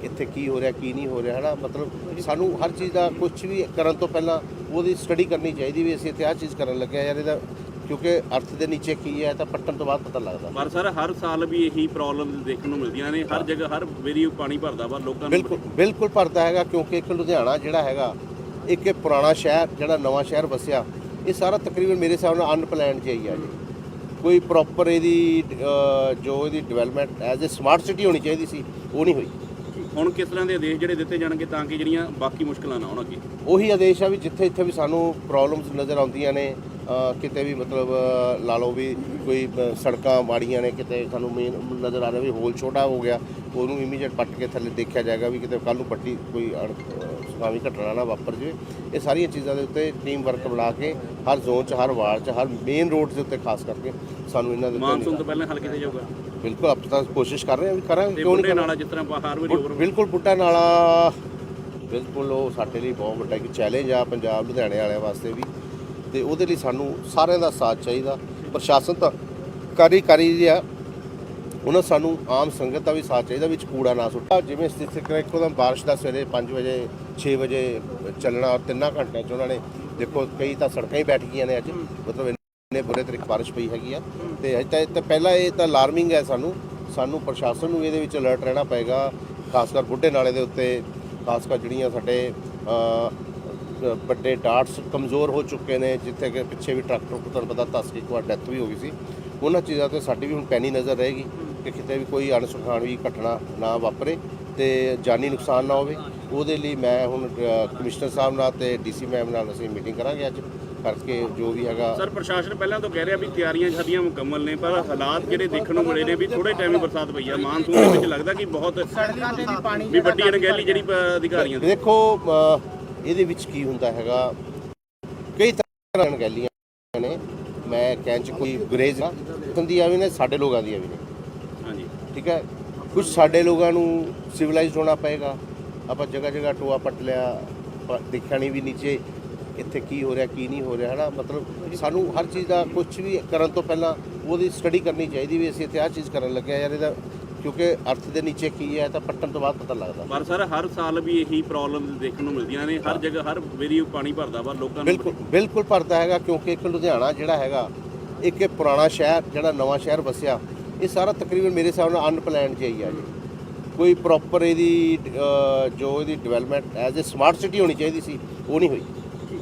[SPEAKER 1] ਇੱਥੇ ਕੀ ਹੋ ਰਿਹਾ ਕੀ ਨਹੀਂ ਹੋ ਰਿਹਾ ਹਨਾ? ਮਤਲਬ ਸਾਨੂੰ ਹਰ ਚੀਜ਼ ਦਾ ਕੁਝ ਵੀ ਕਰਨ ਤੋਂ ਪਹਿਲਾਂ ਉਹਦੀ ਸਟੱਡੀ ਕਰਨੀ ਚਾਹੀਦੀ ਵੀ ਅਸੀਂ ਇੱਥੇ ਆਹ ਚੀਜ਼ ਕਰਨ ਲੱਗੇ ਹਾਂ। ਯਾਰ ਇਹਦਾ ਕਿਉਂਕਿ ਅਰਥ ਦੇ ਨੀਚੇ ਕੀ ਹੈ ਤਾਂ ਪੱਟਣ ਤੋਂ ਬਾਅਦ ਪਤਾ ਲੱਗਦਾ।
[SPEAKER 2] ਪਰ ਸਰ ਹਰ ਸਾਲ ਵੀ ਇਹੀ ਪ੍ਰੋਬਲਮ ਦੇਖਣ ਨੂੰ ਮਿਲਦੀਆਂ ਨੇ। ਹਰ ਜਗ੍ਹਾ ਹਰ ਵਾਰੀ ਪਾਣੀ ਭਰਦਾ ਵਾ ਲੋਕਾਂ ਨੂੰ
[SPEAKER 1] ਬਿਲਕੁਲ ਬਿਲਕੁਲ ਭਰਦਾ ਹੈਗਾ ਕਿਉਂਕਿ ਇੱਕ ਲੁਧਿਆਣਾ ਜਿਹੜਾ ਹੈਗਾ ਇੱਕ ਇਹ ਪੁਰਾਣਾ ਸ਼ਹਿਰ ਜਿਹੜਾ ਨਵਾਂ ਸ਼ਹਿਰ ਵਸਿਆ ਇਹ ਸਾਰਾ ਤਕਰੀਬਨ ਮੇਰੇ ਹਿਸਾਬ ਨਾਲ ਅਨਪਲੈਨਡ ਜਿਹਾ ਹੀ ਆ ਜੀ। ਕੋਈ ਪ੍ਰੋਪਰ ਇਹਦੀ ਜੋ ਇਹਦੀ development as a smart city ਹੋਣੀ ਚਾਹੀਦੀ ਸੀ ਉਹ ਨਹੀਂ ਹੋਈ।
[SPEAKER 2] ਹੁਣ ਕਿਸ ਤਰ੍ਹਾਂ ਦੇ ਆਦੇਸ਼ ਜਿਹੜੇ ਦਿੱਤੇ ਜਾਣਗੇ ਤਾਂ ਕਿ ਜਿਹੜੀਆਂ ਬਾਕੀ ਮੁਸ਼ਕਲਾਂ ਨਾ ਆਉਣ ਅੱਗੇ?
[SPEAKER 1] ਉਹੀ ਆਦੇਸ਼ ਆ ਵੀ ਜਿੱਥੇ ਇੱਥੇ ਵੀ ਸਾਨੂੰ ਪ੍ਰੋਬਲਮਸ ਨਜ਼ਰ ਆਉਂਦੀਆਂ ਨੇ ਕਿਤੇ ਵੀ ਮਤਲਬ ਲਾ ਲਓ ਵੀ ਕੋਈ ਸੜਕਾਂ ਮਾੜੀਆਂ ਨੇ ਕਿਤੇ ਸਾਨੂੰ ਮੇਨ ਨਜ਼ਰ ਆ ਰਿਹਾ ਵੀ ਹੋਲ ਛੋਟਾ ਹੋ ਗਿਆ ਉਹਨੂੰ ਇਮੀਡੀਏਟ ਪੱਟ ਕੇ ਥੱਲੇ ਦੇਖਿਆ ਜਾਏਗਾ ਵੀ ਕਿਤੇ ਕੱਲ ਨੂੰ ਪੱਟੀ ਕੋਈ ਸੁਖਾਵੀ ਘਟਨਾ ਨਾ ਵਾਪਰ ਜਾਵੇ। ਇਹ ਸਾਰੀਆਂ ਚੀਜ਼ਾਂ ਦੇ ਉੱਤੇ ਟੀਮ ਵਰਕ ਬਣਾ ਕੇ ਹਰ ਜ਼ੋਨ 'ਚ ਹਰ ਵਾਰਡ 'ਚ ਹਰ ਮੇਨ ਰੋਡ ਦੇ ਉੱਤੇ ਖਾਸ ਕਰਕੇ ਸਾਨੂੰ ਇਹਨਾਂ ਦੇ
[SPEAKER 2] ਮਾਨਸੂਨ ਤੋਂ ਪਹਿਲਾਂ ਹੱਲ ਕੀਤਾ ਜਾਊਗਾ।
[SPEAKER 1] ਬਿਲਕੁਲ ਆਪਾਂ ਤਾਂ ਕੋਸ਼ਿਸ਼ ਕਰ ਰਹੇ ਹਾਂ ਵੀ ਕਰਾਂਗੇ ਕਿਉਂ ਨਹੀਂ
[SPEAKER 2] ਨਾਲਾ ਜਿਸ ਤਰ੍ਹਾਂ ਹਰ ਵਾਰੀ ਓਵਰ
[SPEAKER 1] ਬਿਲਕੁਲ ਪੁੱਟਾ ਨਾਲਾ ਬਿਲਕੁਲ ਉਹ ਸਾਡੇ ਲਈ ਬਹੁਤ ਵੱਡਾ ਇੱਕ ਚੈਲੰਜ ਆ ਪੰਜਾਬ ਲੁਧਿਆਣੇ ਵਾਲਿਆਂ ਵਾਸਤੇ ਵੀ। ਤੇ ਉਹਦੇ ਲਈ ਸਾਨੂੰ ਸਾਰਿਆਂ ਦਾ ਸਾਥ ਚਾਹੀਦਾ। ਪ੍ਰਸ਼ਾਸਨ ਤਾਂ ਕਰੀ ਕਰੀ ਰਿਹਾ ਉਹਨਾਂ ਸਾਨੂੰ ਆਮ ਸੰਗਤ ਦਾ ਵੀ ਸਾਥ ਚਾਹੀਦਾ ਵਿੱਚ ਕੂੜਾ ਨਾ ਸੁੱਟਾ। ਜਿਵੇਂ ਸਥਿਤੀ ਕਰ ਇੱਕੋ ਦਮ ਬਾਰਿਸ਼ ਦਾ ਸਵੇਰੇ 5 ਵਜੇ 6 ਵਜੇ ਚੱਲਣਾ ਔਰ ਤਿੰਨਾਂ ਘੰਟਿਆਂ 'ਚ ਉਹਨਾਂ ਨੇ ਦੇਖੋ ਕਈ ਤਾਂ ਸੜਕਾਂ ਹੀ ਬੈਠ ਗਈਆਂ ਨੇ ਅੱਜ। ਮਤਲਬ ਇੰਨੇ ਬੁਰੇ ਤਰੀਕੇ ਬਾਰਿਸ਼ ਪਈ ਹੈਗੀ ਆ। ਤੇ ਅੱਜ ਤਾਂ ਇਹ ਤਾਂ ਪਹਿਲਾਂ ਇਹ ਤਾਂ ਅਲਾਰਮਿੰਗ ਹੈ ਸਾਨੂੰ। ਸਾਨੂੰ ਪ੍ਰਸ਼ਾਸਨ ਨੂੰ ਇਹਦੇ ਵਿੱਚ ਅਲਰਟ ਰਹਿਣਾ ਪਏਗਾ, ਖਾਸ ਕਰ ਬੁੱਢੇ ਨਾਲੇ ਦੇ ਉੱਤੇ, ਖਾਸ ਕਰ ਜਿਹੜੀਆਂ ਸਾਡੇ ਵੱਡੇ ਡਾਟਸ ਕਮਜ਼ੋਰ ਹੋ ਚੁੱਕੇ ਨੇ ਜਿੱਥੇ ਕਿ ਪਿੱਛੇ ਵੀ ਟਰੱਕ ਟਰੁੱਕ ਤੁਹਾਨੂੰ ਪਤਾ ਦੱਸ ਕਿ ਇੱਕ ਵਾਰ ਡੈਥ ਵੀ ਹੋ ਗਈ ਸੀ। ਉਹਨਾਂ ਚੀਜ਼ਾਂ ਤੇ ਸਾਡੀ ਵੀ ਹੁਣ ਪੈਣੀ ਨਜ਼ਰ ਰਹੇਗੀ ਕਿ ਕਿਤੇ ਵੀ ਕੋਈ ਅਣਸੁਖਾਵੀ ਘਟਨਾ ਨਾ ਵਾਪਰੇ ਤੇ ਜਾਨੀ ਨੁਕਸਾਨ ਨਾ ਹੋਵੇ। ਉਹਦੇ ਲਈ ਮੈਂ ਹੁਣ ਕਮਿਸ਼ਨਰ ਸਾਹਿਬ ਨਾਲ ਤੇ ਡੀਸੀ ਮੈਮ ਨਾਲ ਅਸੀਂ ਮੀਟਿੰਗ ਕਰਾਂਗੇ ਅੱਜ ਕਰਕੇ ਜੋ ਵੀ ਹੈਗਾ।
[SPEAKER 2] ਸਰ ਪ੍ਰਸ਼ਾਸਨ ਪਹਿਲਾਂ ਤੋਂ ਕਹਿ ਰਿਹਾ ਵੀ ਤਿਆਰੀਆਂ ਸਾਡੀਆਂ ਮੁਕੰਮਲ ਨੇ ਪਰ ਹਾਲਾਤ ਜਿਹੜੇ ਦੇਖਣ ਨੂੰ ਮਿਲੇ ਨੇ ਵੀ ਥੋੜੇ ਟਾਈਮ ਹੀ ਬਰਸਾਤ ਪਈ ਆ। ਮਾਨਸੂਨ ਦੇ ਵਿੱਚ ਲੱਗਦਾ ਕਿ ਬਹੁਤ
[SPEAKER 3] ਸੜਕਾਂ ਤੇ ਵੀ ਪਾਣੀ
[SPEAKER 2] ਵੀ ਵੱਡੀ ਅਣਗਹਿਲੀ ਜਿਹੜੀ ਅਧਿਕਾਰੀਆਂ
[SPEAKER 1] ਦੇਖੋ ਇਹਦੇ ਵਿੱਚ ਕੀ ਹੁੰਦਾ ਹੈਗਾ? ਕਈ ਤਰ੍ਹਾਂ ਦੀਆਂ ਗੈਲੀਆਂ ਨੇ ਮੈਂ ਕਹਿਣ ਚ ਕੋਈ ਗੁਰੇਜ਼ ਨਾ ਹੁੰਦੀਆਂ ਵੀ ਨੇ ਸਾਡੇ ਲੋਕਾਂ ਦੀਆਂ ਵੀ ਨੇ।
[SPEAKER 2] ਹਾਂਜੀ।
[SPEAKER 1] ਠੀਕ ਹੈ? ਕੁਝ ਸਾਡੇ ਲੋਕਾਂ ਨੂੰ ਸਿਵਲਾਈਜ਼ਡ ਹੋਣਾ ਪਏਗਾ। ਆਪਾਂ ਜਗ੍ਹਾ ਜਗ੍ਹਾ ਟੋਆ ਪੱਟ ਲਿਆ ਦੇਖਿਆ ਨਹੀਂ ਵੀ ਨੀਚੇ ਇੱਥੇ ਕੀ ਹੋ ਰਿਹਾ ਕੀ ਨਹੀਂ ਹੋ ਰਿਹਾ ਹਨਾ? ਮਤਲਬ ਸਾਨੂੰ ਹਰ ਚੀਜ਼ ਦਾ ਕੁਝ ਵੀ ਕਰਨ ਤੋਂ ਪਹਿਲਾਂ ਉਹਦੀ ਸਟੱਡੀ ਕਰਨੀ ਚਾਹੀਦੀ ਵੀ ਅਸੀਂ ਇੱਥੇ ਆਹ ਚੀਜ਼ ਕਰਨ ਲੱਗੇ ਹਾਂ ਯਾਰ ਇਹਦਾ ਕਿਉਂਕਿ ਅਰਥ ਦੇ ਨੀਚੇ ਕੀ ਹੈ ਤਾਂ ਪੱਟਣ ਤੋਂ ਬਾਅਦ ਪਤਾ ਲੱਗਦਾ।
[SPEAKER 2] ਪਰ ਸਰ ਹਰ ਸਾਲ ਵੀ ਇਹੀ ਪ੍ਰੋਬਲਮ ਦੇਖਣ ਨੂੰ ਮਿਲਦੀਆਂ ਨੇ। ਹਰ ਜਗ੍ਹਾ ਹਰ ਵੇਰੀ ਪਾਣੀ ਭਰਦਾ ਵਾ ਲੋਕਾਂ ਨੂੰ
[SPEAKER 1] ਬਿਲਕੁਲ ਬਿਲਕੁਲ ਭਰਦਾ ਹੈਗਾ ਕਿਉਂਕਿ ਇੱਕ ਲੁਧਿਆਣਾ ਜਿਹੜਾ ਹੈਗਾ ਇੱਕ ਇਹ ਪੁਰਾਣਾ ਸ਼ਹਿਰ ਜਿਹੜਾ ਨਵਾਂ ਸ਼ਹਿਰ ਵਸਿਆ ਇਹ ਸਾਰਾ ਤਕਰੀਬਨ ਮੇਰੇ ਹਿਸਾਬ ਨਾਲ ਅਨਪਲਾਨਡ ਜਿਹਾ ਹੀ ਆ ਜੀ। ਕੋਈ ਪ੍ਰੋਪਰ ਇਹਦੀ ਜੋ ਇਹਦੀ development as a smart city ਹੋਣੀ ਚਾਹੀਦੀ ਸੀ ਉਹ ਨਹੀਂ ਹੋਈ।